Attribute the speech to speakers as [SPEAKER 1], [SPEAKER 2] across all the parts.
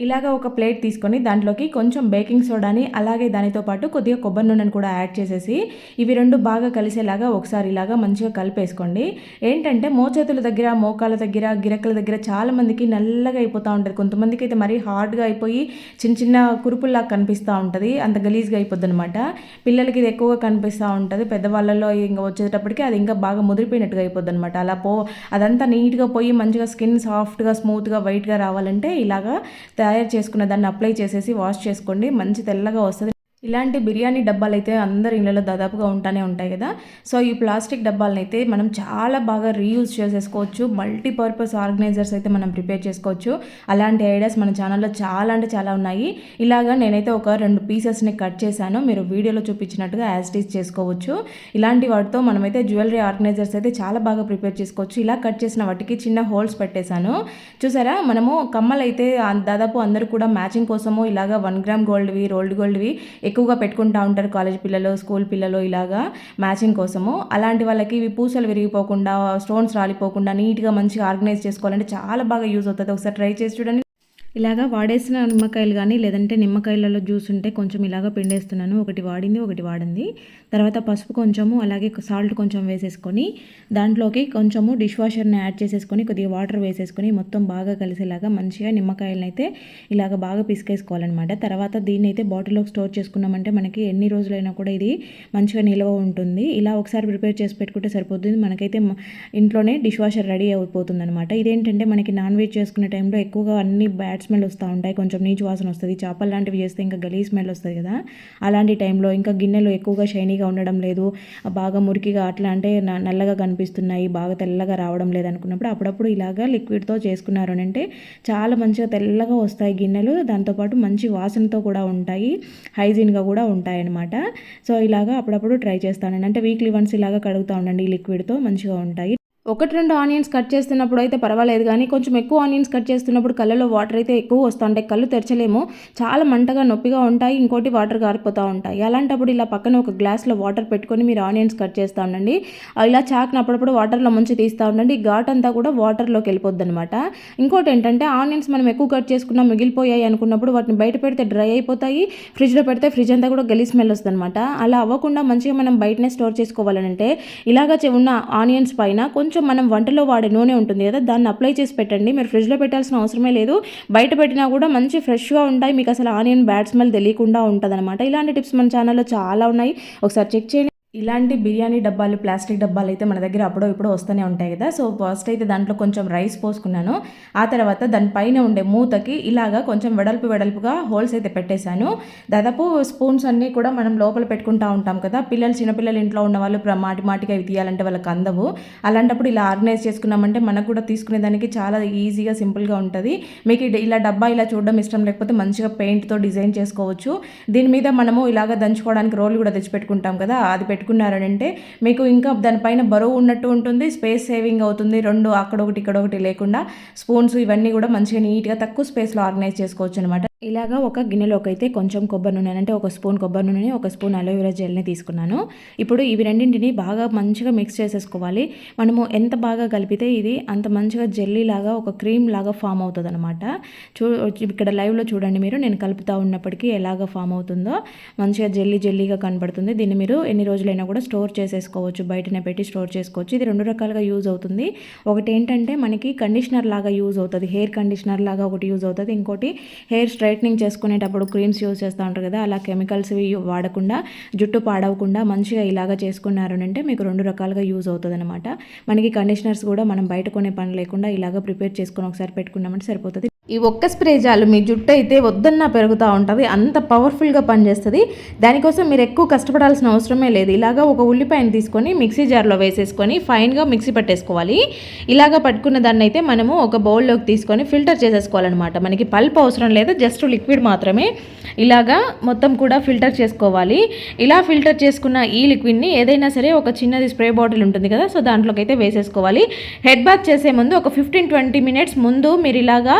[SPEAKER 1] ఇలాగ ఒక ప్లేట్ తీసుకొని దాంట్లోకి కొంచెం బేకింగ్ సోడాని అలాగే దానితో పాటు కొద్దిగా కొబ్బరి నూనెను కూడా యాడ్ చేసేసి ఇవి రెండు బాగా కలిసేలాగా ఒకసారి ఇలాగా మంచిగా కలిపేసుకోండి. ఏంటంటే మోచేతుల దగ్గర మోకాల దగ్గర గిరకల దగ్గర చాలామందికి నల్లగా అయిపోతూ ఉంటుంది. కొంతమందికి అయితే మరీ హార్డ్గా అయిపోయి చిన్న చిన్న కురుపుల్లా కనిపిస్తూ ఉంటుంది. అంత గలీజ్గా అయిపోద్ది అనమాట పిల్లలకి ఇది ఎక్కువగా కనిపిస్తూ ఉంటుంది. పెద్దవాళ్ళలో ఇంకా వచ్చేటప్పటికి అది ఇంకా బాగా ముదిరిపోయినట్టుగా అయిపోద్ది అనమాట అలా పో అదంతా నీట్గా పోయి మంచిగా స్కిన్ సాఫ్ట్గా స్మూత్గా వైట్గా రావాలంటే ఇలాగా తయారు చేసుకున్న దాన్ని అప్లై చేసేసి వాష్ చేసుకోండి. మంచి తెల్లగా వస్తుంది. ఇలాంటి బిర్యానీ డబ్బాలు అయితే అందరి ఇళ్ళలో దాదాపుగా ఉంటానే ఉంటాయి కదా. సో ఈ ప్లాస్టిక్ డబ్బాలను అయితే మనం చాలా బాగా రీయూజ్ చేసేసుకోవచ్చు. మల్టీపర్పస్ ఆర్గనైజర్స్ అయితే మనం ప్రిపేర్ చేసుకోవచ్చు. అలాంటి ఐడియాస్ మన ఛానల్లో చాలా అంటే చాలా ఉన్నాయి. ఇలాగా నేనైతే ఒక రెండు పీసెస్ని కట్ చేశాను. మీరు వీడియోలో చూపించినట్టుగా యాజ్ టీస్ చేసుకోవచ్చు. ఇలాంటి వాటితో మనమైతే జ్యువెలరీ ఆర్గనైజర్స్ అయితే చాలా బాగా ప్రిపేర్ చేసుకోవచ్చు. ఇలా కట్ చేసిన వాటికి చిన్న హోల్స్ పెట్టేశాను. చూసారా? మనము కమ్మలు అయితే దాదాపు అందరూ కూడా మ్యాచింగ్ కోసము ఇలాగా వన్ గ్రామ్ గోల్డ్వి రోల్డ్ గోల్డ్వి ఎక్కువగా పెట్టుకుంటూ ఉంటారు కాలేజ్ పిల్లలు స్కూల్ పిల్లలు ఇలాగా మ్యాచింగ్ కోసము. అలాంటి వాళ్ళకి ఇవి పూసలు విరిగిపోకుండా స్టోన్స్ రాలిపోకుండా నీట్గా మంచిగా ఆర్గనైజ్ చేసుకోవాలంటే చాలా బాగా యూజ్ అవుతుంది. ఒకసారి ట్రై చేసి చూడండి. ఇలాగా వాడేసిన నిమ్మకాయలు కానీ లేదంటే నిమ్మకాయలలో జ్యూస్ ఉంటే కొంచెం ఇలాగ పిండేస్తున్నాను. ఒకటి వాడింది ఒకటి వాడింది. తర్వాత పసుపు కొంచెము అలాగే సాల్ట్ కొంచెం వేసేసుకొని దాంట్లోకి కొంచెము డిష్ వాషర్ని యాడ్ చేసేసుకొని కొద్దిగా వాటర్ వేసేసుకొని మొత్తం బాగా కలిసేలాగా మంచిగా నిమ్మకాయలను అయితే ఇలాగ బాగా పిసికేసుకోవాలన్నమాట. తర్వాత దీన్ని అయితే బాటిల్లోకి స్టోర్ చేసుకున్నామంటే మనకి ఎన్ని రోజులైనా కూడా ఇది మంచిగా నిల్వ ఉంటుంది. ఇలా ఒకసారి ప్రిపేర్ చేసి పెట్టుకుంటే సరిపోతుంది. మనకైతే ఇంట్లోనే డిష్ వాషర్ రెడీ అయిపోతుంది అనమాట ఇదేంటంటే మనకి నాన్ వెజ్ చేసుకునే టైంలో ఎక్కువగా అన్ని బ్యాడ్స్ స్మెల్ వస్తూ ఉంటాయి. కొంచెం నీచు వాసన వస్తుంది. చేపలు లాంటివి చేస్తే ఇంకా గలీ స్మెల్ వస్తుంది కదా. అలాంటి టైంలో ఇంకా గిన్నెలు ఎక్కువగా షైనీగా ఉండడం లేదు. బాగా మురికిగా అట్లా అంటే నల్లగా కనిపిస్తున్నాయి. బాగా తెల్లగా రావడం లేదు అనుకున్నప్పుడు అప్పుడప్పుడు ఇలాగా లిక్విడ్తో చేసుకున్నారు అని అంటే చాలా మంచిగా తెల్లగా వస్తాయి గిన్నెలు. దాంతోపాటు మంచి వాసనతో కూడా ఉంటాయి. హైజీన్గా కూడా ఉంటాయి అన్నమాట. సో ఇలాగా అప్పుడప్పుడు ట్రై చేస్తానండి అంటే వీక్లీ వన్స్ ఇలాగా కడుగుతూ ఉండండి ఈ లిక్విడ్తో మంచిగా ఉంటాయి. ఒకటి రెండు ఆనియన్స్ కట్ చేస్తున్నప్పుడు అయితే పర్వాలేదు కానీ కొంచెం ఎక్కువ ఆనియన్స్ కట్ చేస్తున్నప్పుడు కళ్ళలో వాటర్ అయితే ఎక్కువ వస్తూ ఉంటాయి కళ్ళు తెరచలేము. చాలా మంటగా నొప్పిగా ఉంటాయి ఇంకోటి వాటర్ కారిపోతూ ఉంటాయి. అలాంటప్పుడు ఇలా పక్కన ఒక గ్లాస్లో వాటర్ పెట్టుకొని మీరు ఆనియన్స్ కట్ చేస్తూ ఉండండి. ఇలా చాక్ని అప్పుడప్పుడు వాటర్లో ముంచి తీస్తూ ఉండండి. ఘాట్ అంతా కూడా వాటర్లోకి వెళ్ళిపోద్ది అనమాట ఇంకోటి ఏంటంటే ఆనియన్స్ మనం ఎక్కువ కట్ చేసుకున్నా మిగిలిపోయాయి అనుకున్నప్పుడు వాటిని బయట పెడితే డ్రై అయిపోతాయి. ఫ్రిడ్జ్లో పెడితే ఫ్రిడ్జ్ అంతా కూడా గలీ స్మెల్ వస్తుంది అనమాట అలా అవ్వకుండా మంచిగా మనం బయటనే స్టోర్ చేసుకోవాలంటే ఇలాగ ఉన్న ఆనియన్స్ పైన కొంచెం కొంచెం మనం వంటలో వాడే నూనె ఉంటుంది కదా దాన్ని అప్లై చేసి పెట్టండి. మీరు ఫ్రిడ్జ్లో పెట్టాల్సిన అవసరమే లేదు. బయట పెట్టినా కూడా మంచి ఫ్రెష్గా ఉంటాయి. మీకు అసలు ఆనియన్ బ్యాడ్ స్మెల్ తెలియకుండా ఉంటుంది అనమాట ఇలాంటి టిప్స్ మన ఛానల్లో చాలా ఉన్నాయి. ఒకసారి చెక్ చేయండి. ఇలాంటి బిర్యానీ డబ్బాలు ప్లాస్టిక్ డబ్బాలు అయితే మన దగ్గర అప్పుడో ఇప్పుడు వస్తూనే ఉంటాయి కదా. సో ఫస్ట్ అయితే దాంట్లో కొంచెం రైస్ పోసుకున్నాను. ఆ తర్వాత దానిపైన ఉండే మూతకి ఇలాగా కొంచెం వెడల్పు వెడల్పుగా హోల్స్ అయితే పెట్టేశాను. దాదాపు స్పూన్స్ అన్నీ కూడా మనం లోపల పెట్టుకుంటా ఉంటాం కదా. పిల్లలు చిన్నపిల్లలు ఇంట్లో ఉన్న వాళ్ళు మాటి మాటిగా అవి తీయాలంటే వాళ్ళకి అందవు. అలాంటప్పుడు ఇలా ఆర్గనైజ్ చేసుకున్నామంటే మనకు కూడా తీసుకునే దానికి చాలా ఈజీగా సింపుల్గా ఉంటుంది. మీకు ఇలా డబ్బా ఇలా చూడడం ఇష్టం లేకపోతే మంచిగా పెయింట్తో డిజైన్ చేసుకోవచ్చు. దీని మీద మనము ఇలాగ దంచుకోవడానికి రోల్ కూడా తెచ్చిపెట్టుకుంటాం కదా. అది పెట్టు పెట్టుకున్నారనంటే మీకు ఇంకా దానిపైన బరువు ఉన్నట్టు ఉంటుంది స్పేస్ సేవింగ్ అవుతుంది రెండు అక్కడ ఒకటి ఇక్కడ ఒకటి లేకుండా స్పూన్స్ ఇవన్నీ కూడా మంచిగా నీట్గా తక్కువ స్పేస్లో ఆర్గనైజ్ చేసుకోవచ్చు అనమాట ఇలాగా ఒక గిన్నెలోకి అయితే కొంచెం కొబ్బరి నూనె అంటే ఒక స్పూన్ కొబ్బరి నూనె ఒక స్పూన్ అలోవెరా జెల్ని తీసుకున్నాను. ఇప్పుడు ఇవి రెండింటిని బాగా మంచిగా మిక్స్ చేసేసుకోవాలి. మనము ఎంత బాగా కలిపితే ఇది అంత మంచిగా జెల్లీ లాగా ఒక క్రీమ్ లాగా ఫామ్ అవుతుంది అనమాట చూ ఇక్కడ లైవ్లో చూడండి మీరు నేను కలుపుతూ ఉన్నప్పటికీ ఎలాగ ఫామ్ అవుతుందో. మంచిగా జెల్లీ జెల్లీగా కనబడుతుంది. దీన్ని మీరు ఎన్ని రోజులైనా కూడా స్టోర్ చేసేసుకోవచ్చు. బయటనే పెట్టి స్టోర్ చేసుకోవచ్చు. ఇది రెండు రకాలుగా యూజ్ అవుతుంది. ఒకటి ఏంటంటే మనకి కండిషనర్ లాగా యూజ్ అవుతుంది. హెయిర్ కండిషనర్ లాగా ఒకటి యూజ్ అవుతుంది. ఇంకోటి హెయిర్ స్ట్రైట్ స్ట్రైట్నింగ్ చేసుకునేటప్పుడు క్రీమ్స్ యూజ్ చేస్తూ ఉంటారు కదా అలా కెమికల్స్ వాడకుండా జుట్టు పాడవకుండా మంచిగా ఇలాగా చేసుకున్నారు అంటే మీకు రెండు రకాలుగా యూజ్ అవుతుంది అనమాట మనకి కండిషనర్స్ కూడా మనం బయట కొనే పని లేకుండా ఇలాగ ప్రిపేర్ చేసుకొని ఒకసారి పెట్టుకున్నామంటే సరిపోతుంది. ఈ ఒక్క స్ప్రే చాలు మీ జుట్టు అయితే వద్దన్నా పెరుగుతూ ఉంటుంది అంత పవర్ఫుల్గా పనిచేస్తుంది. దానికోసం మీరు ఎక్కువ కష్టపడాల్సిన అవసరమే లేదు. ఇలాగా ఒక ఉల్లిపాయను తీసుకొని మిక్సీ జార్లో వేసేసుకొని ఫైన్గా మిక్సీ పట్టేసుకోవాలి. ఇలాగా పట్టుకున్న దాన్ని అయితే మనము ఒక బౌల్లోకి తీసుకొని ఫిల్టర్ చేసేసుకోవాలన్నమాట. మనకి పల్ప్ అవసరం లేదు జస్ట్ లిక్విడ్ మాత్రమే ఇలాగా మొత్తం కూడా ఫిల్టర్ చేసుకోవాలి. ఇలా ఫిల్టర్ చేసుకున్న ఈ లిక్విడ్ని ఏదైనా సరే ఒక చిన్నది స్ప్రే బాటిల్ ఉంటుంది కదా సో దాంట్లోకి అయితే వేసేసుకోవాలి. హెడ్ బాత్ చేసే ముందు ఒక ఫిఫ్టీన్ ట్వంటీ మినిట్స్ ముందు మీరు ఇలాగా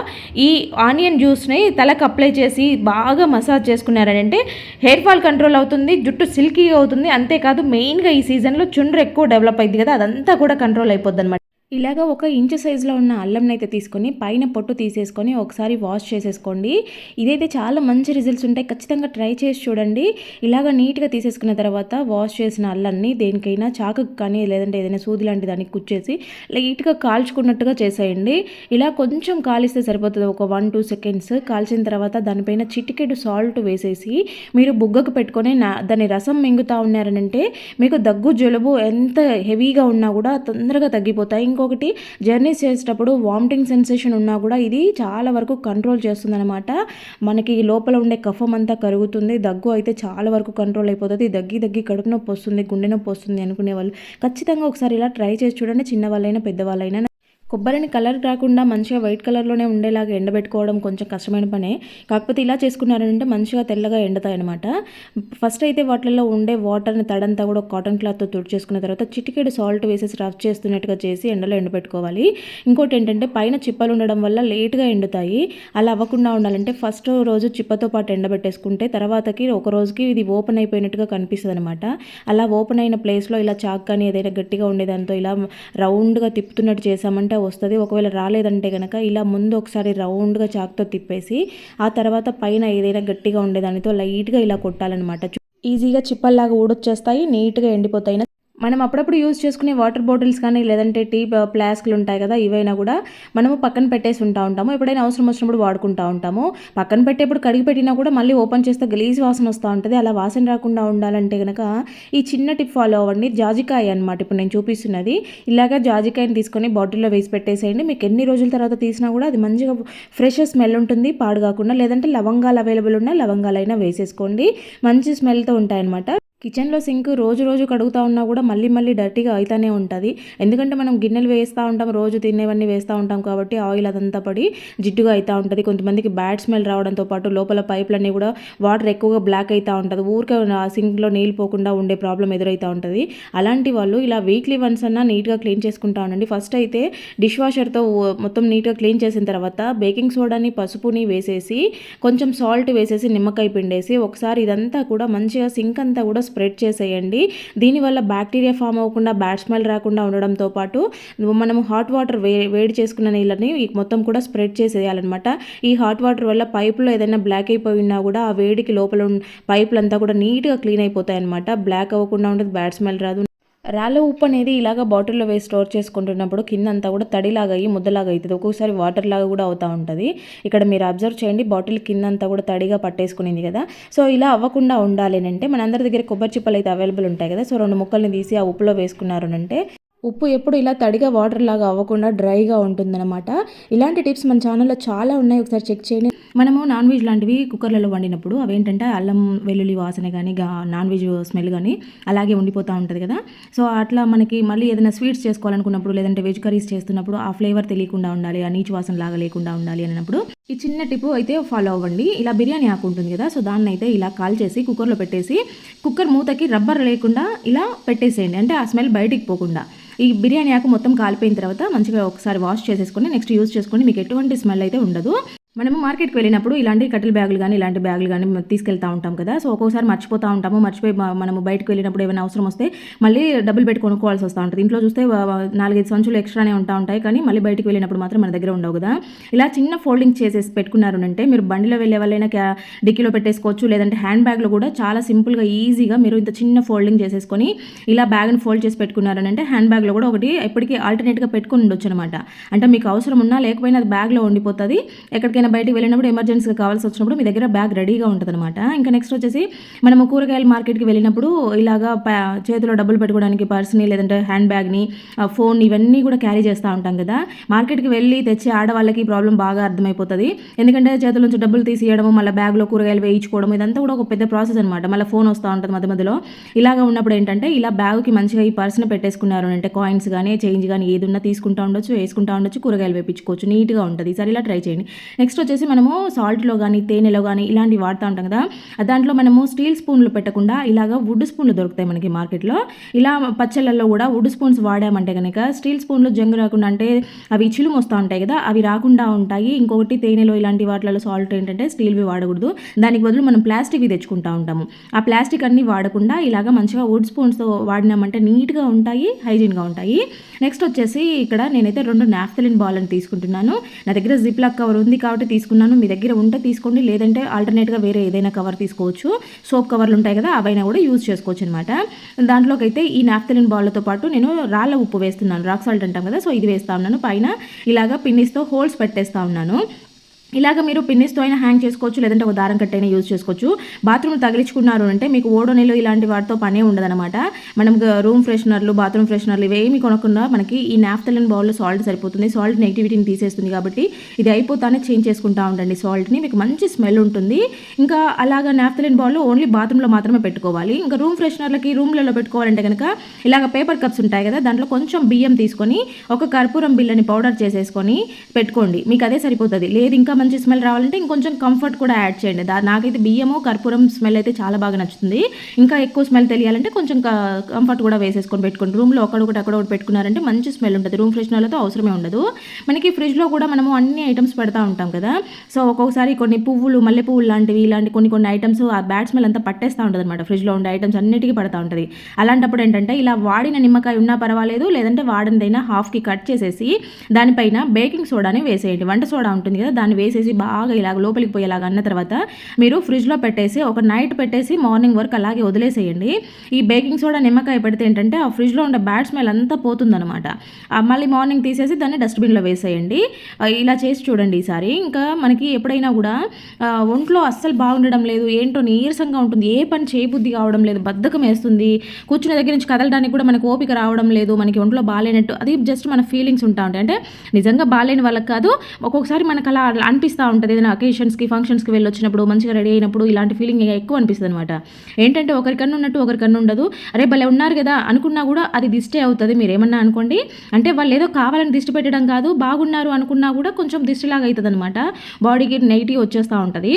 [SPEAKER 1] ఈ ఆనియన్ జ్యూస్ని తలకు అప్లై చేసి బాగా మసాజ్ చేసుకున్నారంటే హెయిర్ ఫాల్ కంట్రోల్ అవుతుంది జుట్టు సిల్కీగా అవుతుంది. అంతేకాదు మెయిన్గా ఈ సీజన్లో చుండ్రు ఎక్కువ డెవలప్ అయింది కదా అదంతా కూడా కంట్రోల్ అయిపోద్ది అనమాట ఇలాగ ఒక ఇంచు సైజులో ఉన్న అల్లంని అయితే తీసుకొని పైన పొట్టు తీసేసుకొని ఒకసారి వాష్ చేసేసుకోండి. ఇదైతే చాలా మంచి రిజల్ట్స్ ఉంటాయి. ఖచ్చితంగా ట్రై చేసి చూడండి. ఇలాగ నీట్గా తీసేసుకున్న తర్వాత వాష్ చేసిన అల్లాన్ని దేనికైనా చాకు కానీ లేదంటే ఏదైనా సూది లాంటి దానికి కుచ్చేసి లైట్గా కాల్చుకున్నట్టుగా చేసేయండి. ఇలా కొంచెం కాలిస్తే సరిపోతుంది. ఒక వన్ టూ సెకండ్స్ కాల్చిన తర్వాత దానిపైన చిటికెడు సాల్ట్ వేసేసి మీరు బుగ్గకు పెట్టుకొని నా దాని రసం మింగుతా ఉన్నారనంటే మీకు దగ్గు జలుబు ఎంత హెవీగా ఉన్నా కూడా తొందరగా తగ్గిపోతాయి. ఇంకొకటి జర్నీస్ చేసేటప్పుడు వామిటింగ్ సెన్సేషన్ ఉన్నా కూడా ఇది చాలా వరకు కంట్రోల్ చేస్తుందన్నమాట. మనకి లోపల ఉండే కఫం అంతా కరుగుతుంది దగ్గు అయితే చాలా వరకు కంట్రోల్ అయిపోతుంది. దగ్గి దగ్గి కడుపు నొప్పి వస్తుంది గుండె నొప్పి వస్తుంది అనుకునే వాళ్ళు ఖచ్చితంగా ఒకసారి ఇలా ట్రై చేసి చూడండి చిన్నవాళ్ళైనా పెద్దవాళ్ళైనా. కొబ్బరిని కలర్ రాకుండా మంచిగా వైట్ కలర్లోనే ఉండేలాగా ఎండబెట్టుకోవడం కొంచెం కష్టమైన పనే. కాకపోతే ఇలా చేసుకున్నారంటే మంచిగా తెల్లగా ఎండుతాయి అనమాట ఫస్ట్ అయితే వాటిల్లో ఉండే వాటర్ని తడంతా కూడా కాటన్ క్లాత్తో తుడిచేసుకున్న తర్వాత చిటికెడు సాల్ట్ వేసేసి రఫ్ చేస్తున్నట్టుగా చేసి ఎండలో ఎండబెట్టుకోవాలి. ఇంకోటి ఏంటంటే పైన చిప్పలు ఉండడం వల్ల లేట్గా ఎండుతాయి. అలా అవ్వకుండా ఉండాలంటే ఫస్ట్ రోజు చిప్పతో పాటు ఎండబెట్టేసుకుంటే తర్వాతకి ఒక రోజుకి ఇది ఓపెన్ అయిపోయినట్టుగా కనిపిస్తుంది అనమాట అలా ఓపెన్ అయిన ప్లేస్లో ఇలా చాక్ కానీ ఏదైనా గట్టిగా ఉండేదాంతో ఇలా రౌండ్గా తిప్పుతున్నట్టు చేసామంటే వస్తుంది. ఒకవేళ రాలేదంటే కనుక ఇలా ముందు ఒకసారి రౌండ్గా చాక్తో తిప్పేసి ఆ తర్వాత పైన ఏదైనా గట్టిగా ఉండేదానితో లైట్గా ఇలా కొట్టాలన్నమాట. ఈజీగా చిప్పల్లాగా ఊడొచ్చేస్తాయి నీట్గా ఎండిపోతాయి. మనం అప్పుడప్పుడు యూజ్ చేసుకునే వాటర్ బాటిల్స్ కానీ లేదంటే టీ ప్లాస్క్లు ఉంటాయి కదా ఇవైనా కూడా మనము పక్కన పెట్టేసి ఉంటా ఉంటాము. ఎప్పుడైనా అవసరం వచ్చినప్పుడు వాడుకుంటూ ఉంటాము. పక్కన పెట్టేప్పుడు కడిగి పెట్టినా కూడా మళ్ళీ ఓపెన్ చేస్తే గలీజ్ వాసన వస్తూ ఉంటుంది. అలా వాసన రాకుండా ఉండాలంటే కనుక ఈ చిన్న టిప్ ఫాలో అవ్వండి. జాజికాయ అనమాట ఇప్పుడు నేను చూపిస్తున్నది. ఇలాగ జాజికాయని తీసుకొని బాటిల్లో వేసి పెట్టేసేయండి. మీకు ఎన్ని రోజుల తర్వాత తీసినా కూడా అది మంచిగా ఫ్రెష్ స్మెల్ ఉంటుంది పాడు కాకుండా. లేదంటే లవంగాలు అవైలబుల్ ఉన్న లవంగాలైనా వేసేసుకోండి. మంచి స్మెల్తో ఉంటాయన్నమాట. కిచెన్లో సింక్ రోజు రోజు కడుగుతూ ఉన్నా కూడా మళ్ళీ మళ్ళీ డర్టీగా అవుతానే ఉంటుంది. ఎందుకంటే మనం గిన్నెలు వేస్తూ ఉంటాం రోజు తినేవన్నీ వేస్తూ ఉంటాం కాబట్టి ఆయిల్ అదంతా పడి జిడ్డుగా అవుతూ ఉంటుంది. కొంతమందికి బ్యాడ్ స్మెల్ రావడంతో పాటు లోపల పైపులన్నీ కూడా వాటర్ ఎక్కువగా బ్లాక్ అవుతూ ఉంటుంది. ఊరికే సింక్లో నీళ్ళు పోకుండా ఉండే ప్రాబ్లం ఎదురవుతూ ఉంటుంది. అలాంటి వాళ్ళు ఇలా వీక్లీ వన్స్ అన్నా నీట్గా క్లీన్ చేసుకుంటా ఉండండి. ఫస్ట్ అయితే డిష్ వాషర్తో మొత్తం నీట్గా క్లీన్ చేసిన తర్వాత బేకింగ్ సోడాని పసుపుని వేసేసి కొంచెం సాల్ట్ వేసేసి నిమ్మకాయ పిండేసి ఒకసారి ఇదంతా కూడా మంచిగా సింక్ అంతా కూడా స్ప్రెడ్ చేసేయండి. దీనివల్ల బ్యాక్టీరియా ఫామ్ అవ్వకుండా బ్యాడ్ స్మెల్ రాకుండా ఉండడంతో పాటు మనం హాట్ వాటర్ వే వేడి చేసుకున్న నీళ్ళని మొత్తం కూడా స్ప్రెడ్ చేసేయాలన్నమాట. ఈ హాట్ వాటర్ వల్ల పైపులో ఏదైనా బ్లాక్ అయిపోయి ఉన్నా కూడా ఆ వేడికి లోపల పైపులంతా కూడా నీట్గా క్లీన్ అయిపోతాయి అనమాట బ్లాక్ అవ్వకుండా ఉండదు బ్యాడ్ స్మెల్ రాదు. రాళ్ళ ఉప్పు అనేది ఇలాగ బాటిల్లో వేసి స్టోర్ చేసుకుంటున్నప్పుడు కింద అంతా కూడా తడిలాగా అయ్యి ముద్దలాగా అవుతుంది ఒక్కొక్కసారి వాటర్ లాగా కూడా అవుతూ ఉంటుంది. ఇక్కడ మీరు అబ్జర్వ్ చేయండి బాటిల్ కింద అంతా కూడా తడిగా పట్టేసుకునేది కదా. సో ఇలా అవ్వకుండా ఉండాలి అంటే మనందరి దగ్గర కొబ్బరి చిప్పలు అయితే అవైలబుల్ ఉంటాయి కదా. సో రెండు ముక్కల్ని తీసి ఆ ఉప్పులో వేసుకున్నారు అంటే ఉప్పు ఎప్పుడు ఇలా తడిగా వాటర్ లాగా అవ్వకుండా డ్రైగా ఉంటుందన్నమాట. ఇలాంటి టిప్స్ మన ఛానల్లో చాలా ఉన్నాయి. ఒకసారి చెక్ చేయండి. మనము నాన్ వెజ్ లాంటివి కుక్కర్లలో వండినప్పుడు అవేంటంటే అల్లం వెల్లుల్లి వాసన కానీ నాన్ వెజ్ స్మెల్ కానీ అలాగే ఉండిపోతూ ఉంటుంది కదా. సో అట్లా మనకి మళ్ళీ ఏదైనా స్వీట్స్ చేసుకోవాలనుకున్నప్పుడు లేదంటే వెజ్ కర్రీస్ చేస్తున్నప్పుడు ఆ ఫ్లేవర్ తెలియకుండా ఉండాలి ఆ నీచు వాసన లాగా లేకుండా ఉండాలి అన్నప్పుడు ఈ చిన్న టిప్ అయితే ఫాలో అవ్వండి. ఇలా బిర్యానీ ఆకు ఉంటుంది కదా సో దాన్ని అయితే ఇలా కాల్ చేసి కుక్కర్లో పెట్టేసి కుక్కర్ మూతకి రబ్బర్ లేకుండా ఇలా పెట్టేసేయండి. అంటే ఆ స్మెల్ బయటికి పోకుండా. ఈ బిర్యానీ ఆకు మొత్తం కాలిపోయిన తర్వాత మంచిగా ఒకసారి వాష్ చేసేసుకొని నెక్స్ట్ యూస్ చేసుకొని మీకు ఎటువంటి స్మెల్ అయితే ఉండదు. మనము మార్కెట్కి వెళ్ళినప్పుడు ఇలాంటి కట్టెల బ్యాగులు కానీ ఇలాంటి బ్యాగులు కానీ తీసుకెళ్తూ ఉంటాం కదా. సో ఒక్కోసారి మర్చిపోతూ ఉంటాము. మర్చిపోయి మనము బయటకు వెళ్ళినప్పుడు ఏమైనా అవసరం వస్తే మళ్ళీ డబ్బులు పెట్టి కొనుక్కోవాల్సి వస్తూ ఉంటుంది. ఇంట్లో చూస్తే నాలుగైదు సంచులు ఎక్స్ట్రానే ఉంటా ఉంటాయి. కానీ మళ్ళీ బయటకు వెళ్ళినప్పుడు మాత్రం మన దగ్గర ఉండవు కదా. ఇలా చిన్న ఫోల్డింగ్ చేసేసి పెట్టుకున్నారు అంటే మీరు బండిలో వెళ్ళే వాళ్ళైనా డిక్కీలో పెట్టేసుకోవచ్చు. లేదంటే హ్యాండ్ బ్యాగ్లో కూడా చాలా సింపుల్గా ఈజీగా మీరు ఇంత చిన్న ఫోల్డింగ్ చేసేసుకొని ఇలా బ్యాగ్ని ఫోల్డ్ చేసి పెట్టుకున్నారు అంటే హ్యాండ్ బ్యాగ్లో కూడా ఒకటి ఎప్పటికీ ఆల్టర్నేట్గా పెట్టుకుని ఉండొచ్చు అనమాట అంటే మీకు అవసరం ఉన్నా లేకపోయినా అది బ్యాగ్లో ఉండిపోతుంది. ఎక్కడికైనా ఎక్కడికైనా బయటికి వెళ్ళినప్పుడు ఎమర్జెన్సీగా కావాల్సి వచ్చినప్పుడు మీ దగ్గర బ్యాగ్ రెడీగా ఉంటుంది అనమాట ఇంకా నెక్స్ట్ వచ్చేసి మనము కూరగాయల మార్కెట్కి వెళ్ళినప్పుడు ఇలాగా చేతిలో డబ్బులు పెట్టుకోవడానికి పర్స్ని లేదంటే హ్యాండ్ బ్యాగ్ని ఫోన్ ఇవన్నీ కూడా క్యారీ చేస్తూ ఉంటాం కదా. మార్కెట్కి వెళ్ళి తెచ్చి ఆడవాళ్ళకి ప్రాబ్లం బాగా అర్థమైపోతుంది. ఎందుకంటే చేతుల నుంచి డబ్బులు తీసేయడము మళ్ళీ బ్యాగ్లో కూరగాయలు వేయించుకోవడం ఇదంతా కూడా ఒక పెద్ద ప్రాసెస్ అనమాట మళ్ళీ ఫోన్ వస్తూ ఉంటుంది మధ్య మధ్యలో. ఇలాగా ఉన్నప్పుడు ఏంటంటే ఇలా బ్యాగ్కి మంచిగా ఈ పర్స్ని పెట్టేసుకున్నారు అంటే కాయిన్స్ కానీ చేంజ్ కానీ ఏది ఉన్నా తీసుకుంటూ ఉండొచ్చు వేసుకుంటూ ఉండొచ్చు కూరగాయలు వేయించుకోవచ్చు నీట్గా ఉంటుంది. సరే ఇలా ట్రై చేయండి. నెక్స్ట్ నెక్స్ట్ వచ్చేసి మనము సాల్ట్లో కానీ తేనెలో కానీ ఇలాంటివి వాడుతూ ఉంటాం కదా. దాంట్లో మనము స్టీల్ స్పూన్లు పెట్టకుండా ఇలాగ వుడ్ స్పూన్లు దొరుకుతాయి మనకి మార్కెట్లో. ఇలా పచ్చళ్ళల్లో కూడా వుడ్ స్పూన్స్ వాడామంటే కనుక స్టీల్ స్పూన్లు జంగు రాకుండా అంటే అవి చిలుము వస్తూ ఉంటాయి కదా అవి రాకుండా ఉంటాయి. ఇంకొకటి తేనెలో ఇలాంటి వాటిలలో సాల్ట్ ఏంటంటే స్టీల్వి వాడకూడదు. దానికి బదులు మనం ప్లాస్టిక్వి తెచ్చుకుంటూ ఉంటాము. ఆ ప్లాస్టిక్ అన్ని వాడకుండా ఇలాగ మంచిగా వుడ్ స్పూన్స్తో వాడినామంటే నీట్గా ఉంటాయి హైజీన్గా ఉంటాయి. నెక్స్ట్ వచ్చేసి ఇక్కడ నేనైతే రెండు నాఫ్తలిన్ బాల్ అని తీసుకుంటున్నాను. నా దగ్గర జిప్లాక్ కవర్ ఉంది కాబట్టి తీసుకున్నాను మీ దగ్గర ఉంటే తీసుకోండి లేదంటే ఆల్టర్నేట్గా వేరే ఏదైనా కవర్ తీసుకోవచ్చు. సోప్ కవర్లు ఉంటాయి కదా అవైనా కూడా యూజ్ చేసుకోవచ్చు అనమాట దాంట్లోకి అయితే ఈ నాఫ్తలిన్ బాల్తో పాటు నేను రాళ్ళ ఉప్పు వేస్తున్నాను రాక్ సాల్ట్ అంటాం కదా సో ఇది వేస్తా ఉన్నాను. పైన ఇలాగా పిన్నిస్తో హోల్స్ పెట్టేస్తా ఉన్నాను. ఇలాగ మీరు పిన్నిస్తో అయినా హ్యాంగ్ చేసుకోవచ్చు లేదంటే ఒక దారం కట్టైనా యూజ్ చేసుకోవచ్చు. బాత్రూమ్ తగిలించుకున్నారు అంటే మీకు ఓడోనీలు ఇలాంటి వాటితో పనే ఉండదన్నమాట. మనం రూమ్ ఫ్రెషనర్లు బాత్రూమ్ ఫ్రెషనర్లు ఇవేమి కొనకుండా మనకి ఈ నాఫ్తలిన్ బౌల్లో సాల్ట్ సరిపోతుంది. సాల్ట్ నెగిటివిటీని తీసేస్తుంది కాబట్టి ఇది అయిపోతానే చేంజ్ చేసుకుంటా ఉండండి సాల్ట్ని. మీకు మంచి స్మెల్ ఉంటుంది. ఇంకా అలాగ నాఫ్తలిన్ బౌల్లో ఓన్లీ బాత్రూంలో మాత్రమే పెట్టుకోవాలి. ఇంకా రూమ్ ఫ్రెషనర్లకి రూమ్లలో పెట్టుకోవాలంటే కనుక ఇలాగ పేపర్ కప్స్ ఉంటాయి కదా దాంట్లో కొంచెం బియ్యం తీసుకొని ఒక కర్పూరం బిల్లని పౌడర్ చేసేసుకొని పెట్టుకోండి. మీకు అదే సరిపోతుంది. లేదు ఇంకా మంచి స్మెల్ రావాలంటే ఇంకొంచెం కంఫర్ట్ కూడా యాడ్ చేయండి. దా నాకైతే బియ్యము కర్పూరం స్మెల్ అయితే చాలా బాగా నచ్చుతుంది. ఇంకా ఎక్కువ స్మెల్ తెలియాలంటే కొంచెం కంఫర్ట్ కూడా వేసేసుకొని పెట్టుకోండి. రూమ్లో ఒకటి అక్కడ ఒకటి పెట్టుకున్నారంటే మంచి స్మెల్ ఉంటుంది. రూమ్ ఫ్రెషనర్లతో అవసరమే ఉండదు. మనకి ఫ్రిడ్జ్లో కూడా మనము అన్ని ఐటమ్స్ పెడతా ఉంటాం కదా. సో ఒక్కొక్కసారి కొన్ని పువ్వులు మల్లె పువ్వులు లాంటివి ఇలాంటి కొన్ని కొన్ని ఐటమ్స్ ఆ బ్యాడ్ స్మెల్ అంతా పట్టేస్తూ ఉంటుంది అనమాట ఫ్రిడ్జ్లో ఉండే ఐటమ్స్ అన్నిటికీ పడతా ఉంటుంది. అలాంటప్పుడు ఏంటంటే ఇలా వాడిన నిమ్మకాయ ఉన్నా పర్వాలేదు లేదంటే వాడినదైనా హాఫ్కి కట్ చేసేసి దానిపైన బేకింగ్ సోడాని వేసేయండి. వంట సోడా ఉంటుంది కదా దాన్ని వేసేసి బాగా ఇలాగ లోపలికి పోయేలాగా అన్న తర్వాత మీరు ఫ్రిడ్జ్లో పెట్టేసి ఒక నైట్ పెట్టేసి మార్నింగ్ వరకు అలాగే వదిలేసేయండి. ఈ బేకింగ్ సోడా నిమ్మకాయ పెడితే ఏంటంటే ఆ ఫ్రిడ్జ్లో ఉండే బ్యాడ్ స్మెల్ అంతా పోతుందనమాట మళ్ళీ మార్నింగ్ తీసేసి దాన్ని డస్ట్బిన్లో వేసేయండి. ఇలా చేసి చూడండి ఈసారి. ఇంకా మనకి ఎప్పుడైనా కూడా ఒంట్లో అస్సలు బాగుండడం లేదు ఏంటో నీరసంగా ఉంటుంది ఏ పని చేయబుద్ధి కావడం లేదు బద్ధకం వేస్తుంది కూర్చున్న దగ్గర నుంచి కదలడానికి కూడా మనకు ఓపిక రావడం లేదు మనకి ఒంట్లో బాగాలేనట్టు అది జస్ట్ మన ఫీలింగ్స్ ఉంటా ఉంటాయి. అంటే నిజంగా బాగాలేని వాళ్ళకి కాదు ఒక్కొక్కసారి మనకు అలా అనిపిస్తూ ఉంటుంది. ఏదైనా అకేషన్స్కి ఫంక్షన్స్కి వెళ్ళి వచ్చినప్పుడు మంచిగా రెడీ అయినప్పుడు ఇలాంటి ఫీలింగ్ ఎక్కువ అనిపిస్తుంది అనమాట ఏంటంటే ఒకరికన్నా ఉన్నట్టు ఒకరికన్నా ఉండదు. అరే భలే ఉన్నారు కదా అనుకున్నా కూడా అది దిష్టే అవుతుంది. మీరు ఏమన్నా అనుకోండి. అంటే వాళ్ళు ఏదో కావాలని దిష్టి పెట్టడం కాదు బాగున్నారు అనుకున్నా కూడా కొంచెం దిష్టిలాగా అవుతుంది అనమాట బాడీకి నెగిటివ్ వచ్చేస్తూ ఉంటుంది.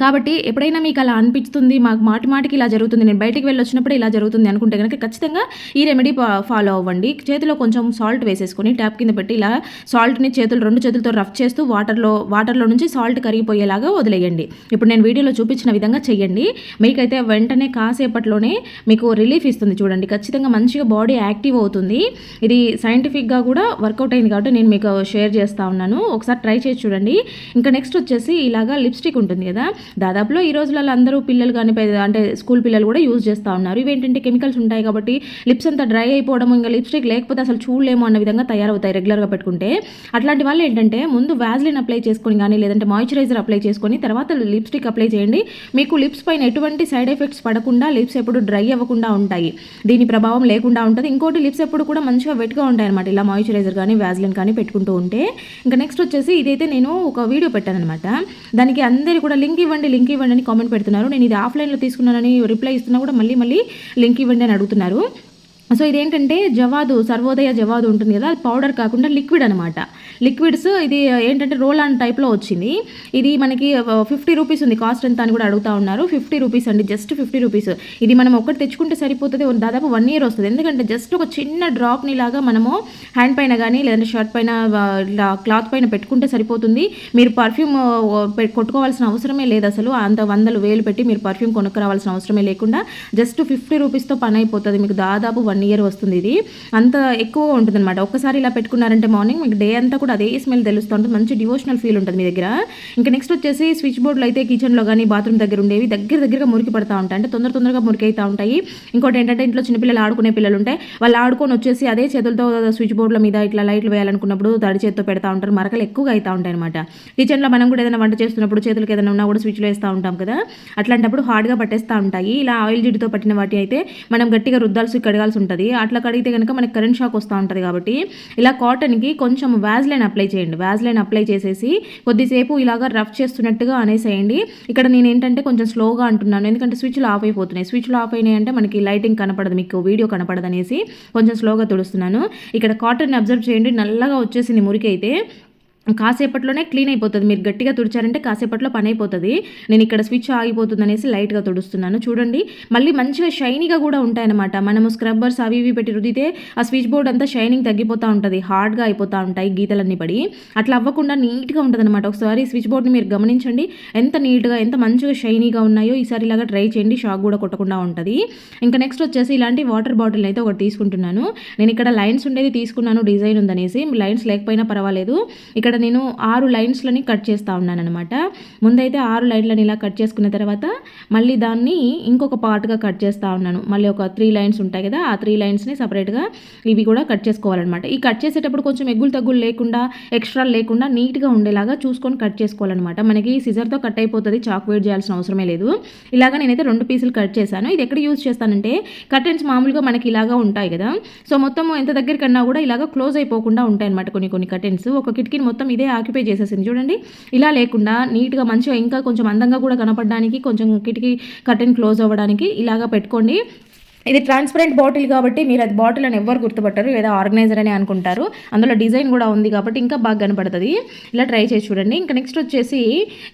[SPEAKER 1] కాబట్టి ఎప్పుడైనా మీకు అలా అనిపిస్తుంది మాకు మాటి మాటికి ఇలా జరుగుతుంది నేను బయటికి వెళ్ళి వచ్చినప్పుడు ఇలా జరుగుతుంది అనుకుంటే కనుక ఖచ్చితంగా ఈ రెమెడీ ఫాలో అవ్వండి. చేతిలో కొంచెం సాల్ట్ వేసేసుకొని ట్యాప్ కింద పెట్టి ఇలా సాల్ట్ని చేతులు రెండు చేతులతో రఫ్ చేస్తూ వాటర్లో వాటర్లో నుంచి సాల్ట్ కరిగిపోయేలాగా వదిలేయండి. ఇప్పుడు నేను వీడియోలో చూపించిన విధంగా చెయ్యండి. మీకైతే వెంటనే కాసేపట్లోనే మీకు రిలీఫ్ ఇస్తుంది చూడండి. ఖచ్చితంగా మంచిగా బాడీ యాక్టివ్ అవుతుంది. ఇది సైంటిఫిక్గా కూడా వర్కౌట్ అయింది కాబట్టి నేను మీకు షేర్ చేస్తూ ఉన్నాను. ఒకసారి ట్రై చేసి చూడండి. ఇంకా నెక్స్ట్ వచ్చేసి ఇలాగా లిప్స్టిక్ ఉంటుంది కదా దాదాపులో ఈ రోజులలో అందరూ పిల్లలు కానీ అంటే స్కూల్ పిల్లలు కూడా యూజ్ చేస్తూ ఉన్నారు. ఇవేంటంటే కెమికల్స్ ఉంటాయి కాబట్టి లిప్స్ అంతా డ్రై అయిపోవడం ఇంకా లిప్స్టిక్ లేకపోతే అసలు చూడలేము అన్న విధంగా తయారవుతాయి రెగ్యులర్గా పెట్టుకుంటే. అట్లాంటి వాళ్ళు ఏంటంటే ముందు వ్యాజ్లిన్ అప్లై చేసుకొని కానీ లేదంటే మాయిశ్చరైజర్ అప్లై చేసుకొని తర్వాత లిప్స్టిక్ అప్లై చేయండి. మీకు లిప్స్ పైన ఎటువంటి సైడ్ ఎఫెక్ట్స్ పడకుండా లిప్స్ ఎప్పుడు డ్రై అవ్వకుండా ఉంటాయి. దీని ప్రభావం లేకుండా ఉంటుంది. ఇంకోటి లిప్స్ ఎప్పుడు కూడా మంచిగా వెట్గా ఉంటాయి అనమాట ఇలా మాయిశ్చరైజర్ కానీ వ్యాజ్లిన్ కానీ పెట్టుకుంటూ ఉంటే. ఇంకా నెక్స్ట్ వచ్చేసి ఇదైతే నేను ఒక వీడియో పెట్టాను అనమాట దానికి అందరి కూడా లింక్ ఇవ్వండి లింక్ ఇవ్వండి అని కామెంట్ పెడుతున్నారు. నేను ఇది ఆఫ్లైన్లో తీసుకున్నానని రిప్లై ఇస్తున్నా కూడా మళ్ళీ మళ్ళీ లింక్ ఇవ్వండి అని అడుగుతున్నారు. సో ఇదేంటంటే జవాదు సర్వోదయ జవాదు ఉంటుంది కదా అది పౌడర్ కాకుండా లిక్విడ్ అనమాట లిక్విడ్స్ ఇది ఏంటంటే రోల్ ఆన్ టైప్లో వచ్చింది. ఇది మనకి ఫిఫ్టీ రూపీస్ ఉంది కాస్ట్ ఎంత అని కూడా అడుగుతా ఉన్నారు. ఫిఫ్టీ రూపీస్ అండి జస్ట్ ఫిఫ్టీ రూపీస్. ఇది మనం ఒకటి తెచ్చుకుంటే సరిపోతుంది దాదాపు వన్ ఇయర్ వస్తుంది. ఎందుకంటే జస్ట్ ఒక చిన్న డ్రాప్ని లాగా మనము హ్యాండ్ పైన కానీ లేదంటే షర్ట్ పైన క్లాత్ పైన పెట్టుకుంటే సరిపోతుంది. మీరు పర్ఫ్యూమ్ కొట్టుకోవాల్సిన అవసరమే లేదు అసలు. అంత వందలు వేలు పెట్టి మీరు పర్ఫ్యూమ్ కొనుక్కురావాల్సిన అవసరమే లేకుండా జస్ట్ ఫిఫ్టీ రూపీస్తో పని అయిపోతుంది. మీకు దాదాపు వన్ వన్ ఇయర్ వస్తుంది ఇది. అంత ఎక్కువ ఉంటుంది అనమాట ఒక్కసారి ఇలా పెట్టుకున్నారంటే మార్నింగ్ మీకు డే అంతా కూడా అదే స్మెల్ తెలుస్తూ ఉంటుంది. మంచి డివోషనల్ ఫీల్ ఉంటుంది మీ దగ్గర. ఇంకా నెక్స్ట్ వచ్చేసి స్విచ్ బోర్డులు అయితే కిచెన్లో కానీ బాత్రూమ్ దగ్గర ఉండేవి. దగ్గర దగ్గరగా మురికి పడతా ఉంటాయి. అంటే తొందర తొందరగా మురికి అవుతూ ఉంటాయి. ఇంకోటి ఏంటంటే ఇంట్లో చిన్నపిల్లలు ఆడుకునే పిల్లలు ఉంటాయి వాళ్ళు ఆడుకొని వచ్చేసి అదే చేతులతో స్విచ్ బోర్డుల మీద ఇట్లా లైట్లు వేయాలనుకున్నప్పుడు తడి చేతితో పెడతా ఉంటారు. మరకలు ఎక్కువగా అవుతూ ఉంటాయి అనమాట కిచెన్లో మనం కూడా ఏదైనా వంట చేస్తున్నప్పుడు చేతులకు ఏదైనా ఉన్నా కూడా స్విచ్లో వేస్తూ ఉంటాం కదా. అట్లాంటప్పుడు హార్డ్గా పట్టేస్తూ ఉంటాయి. ఇలా ఆయిల్ జిడ్డుతో పట్టిన వాటి అయితే మనం గట్టిగా రుద్దాల్సి కడగాల్సి ఉంటుంది. ఉంటుంది. అట్లా కడిగితే కనుక మనకి కరెంట్ షాక్ వస్తూ ఉంటుంది కాబట్టి ఇలా కాటన్కి కొంచెం వ్యాజ్లైన్ అప్లై చేయండి. వ్యాజ్లైన్ అప్లై చేసేసి కొద్దిసేపు ఇలాగా రఫ్ చేస్తున్నట్టుగా అనేసేయండి. ఇక్కడ నేను ఏంటంటే కొంచెం స్లోగా అంటున్నాను. ఎందుకంటే స్విచ్లు ఆఫ్ అయిపోతున్నాయి. స్విచ్లు ఆఫ్ అయినాయి అంటే మనకి లైటింగ్ కనపడదు. మీకు వీడియో కనపడదు అనేసి కొంచెం స్లోగా తుడుస్తున్నాను. ఇక్కడ కాటన్ అబ్జర్వ్ చేయండి. నల్లగా వచ్చేసింది మురికి అయితే. కాసేపట్లోనే క్లీన్ అయిపోతుంది. మీరు గట్టిగా తుడిచారంటే కాసేపట్లో పని అయిపోతుంది. నేను ఇక్కడ స్విచ్ ఆగిపోతుంది అనేసి లైట్గా తుడుస్తున్నాను. చూడండి. మళ్ళీ మంచిగా షైనీగా కూడా ఉంటాయన్నమాట. మనము స్క్రబ్బర్స్ అవి ఇవి పెట్టి రుదితే ఆ స్విచ్ బోర్డ్ అంతా షైనింగ్ తగ్గిపోతూ ఉంటుంది. హార్డ్గా అయిపోతూ ఉంటాయి గీతలన్నీ పడి. అట్లా అవ్వకుండా నీట్గా ఉంటుంది అనమాట ఒకసారి స్విచ్ బోర్డ్ని మీరు గమనించండి. ఎంత నీట్గా ఎంత మంచిగా షైనీగా ఉన్నాయో ఈసారి ఇలాగా ట్రై చేయండి. షాక్ కూడా కొట్టకుండా ఉంటుంది. ఇంకా నెక్స్ట్ వచ్చేసి ఇలాంటి వాటర్ బాటిల్ అయితే ఒకటి తీసుకుంటున్నాను. నేను ఇక్కడ లైన్స్ ఉండేది తీసుకున్నాను. డిజైన్ ఉందనేసి. లైన్స్ లేకపోయినా పర్వాలేదు. ఇక్కడ ఇక్కడ నేను ఆరు లైన్స్లని కట్ చేస్తూ ఉన్నాను అనమాట ముందైతే ఆరు లైన్లని ఇలా కట్ చేసుకున్న తర్వాత మళ్ళీ దాన్ని ఇంకొక పార్ట్గా కట్ చేస్తూ ఉన్నాను. మళ్ళీ ఒక త్రీ లైన్స్ ఉంటాయి కదా ఆ త్రీ లైన్స్ని సపరేట్గా ఇవి కూడా కట్ చేసుకోవాలన్నమాట. ఈ కట్ చేసేటప్పుడు కొంచెం ఎగ్గులు తగ్గులు లేకుండా ఎక్స్ట్రా లేకుండా నీట్గా ఉండేలాగా చూసుకొని కట్ చేసుకోవాలన్నమాట. మనకి సిజర్తో కట్ అయిపోతుంది చాక్ వేట్ చేయాల్సిన అవసరమే లేదు. ఇలాగా నేనైతే రెండు పీసులు కట్ చేశాను. ఇది ఎక్కడ యూజ్ చేస్తానంటే కర్టెన్స్ మామూలుగా మనకి ఇలాగా ఉంటాయి కదా. సో మొత్తం ఎంత దగ్గరికన్నా కూడా ఇలాగా క్లోజ్ అయిపోకుండా ఉంటాయి అనమాట కొన్ని కొన్ని కర్టెన్స్ ఒక కిటికీని మొత్తం మొత్తం ఇదే ఆక్యుపై చేసేసింది. చూడండి ఇలా లేకుండా నీట్గా మంచిగా ఇంకా కొంచెం అందంగా కూడా కనపడడానికి కొంచెం కిటికీ కర్టెన్ క్లోజ్ అవ్వడానికి ఇలాగా పెట్టుకోండి. ఇది ట్రాన్స్పరెంట్ బాటిల్ కాబట్టి మీరు అది బాటిల్ అని ఎవరు గుర్తుపట్టరు లేదా ఆర్గనైజర్ అని అనుకుంటారు. అందులో డిజైన్ కూడా ఉంది కాబట్టి ఇంకా బాగా కనపడుతుంది. ఇలా ట్రై చేసి చూడండి. ఇంకా నెక్స్ట్ వచ్చేసి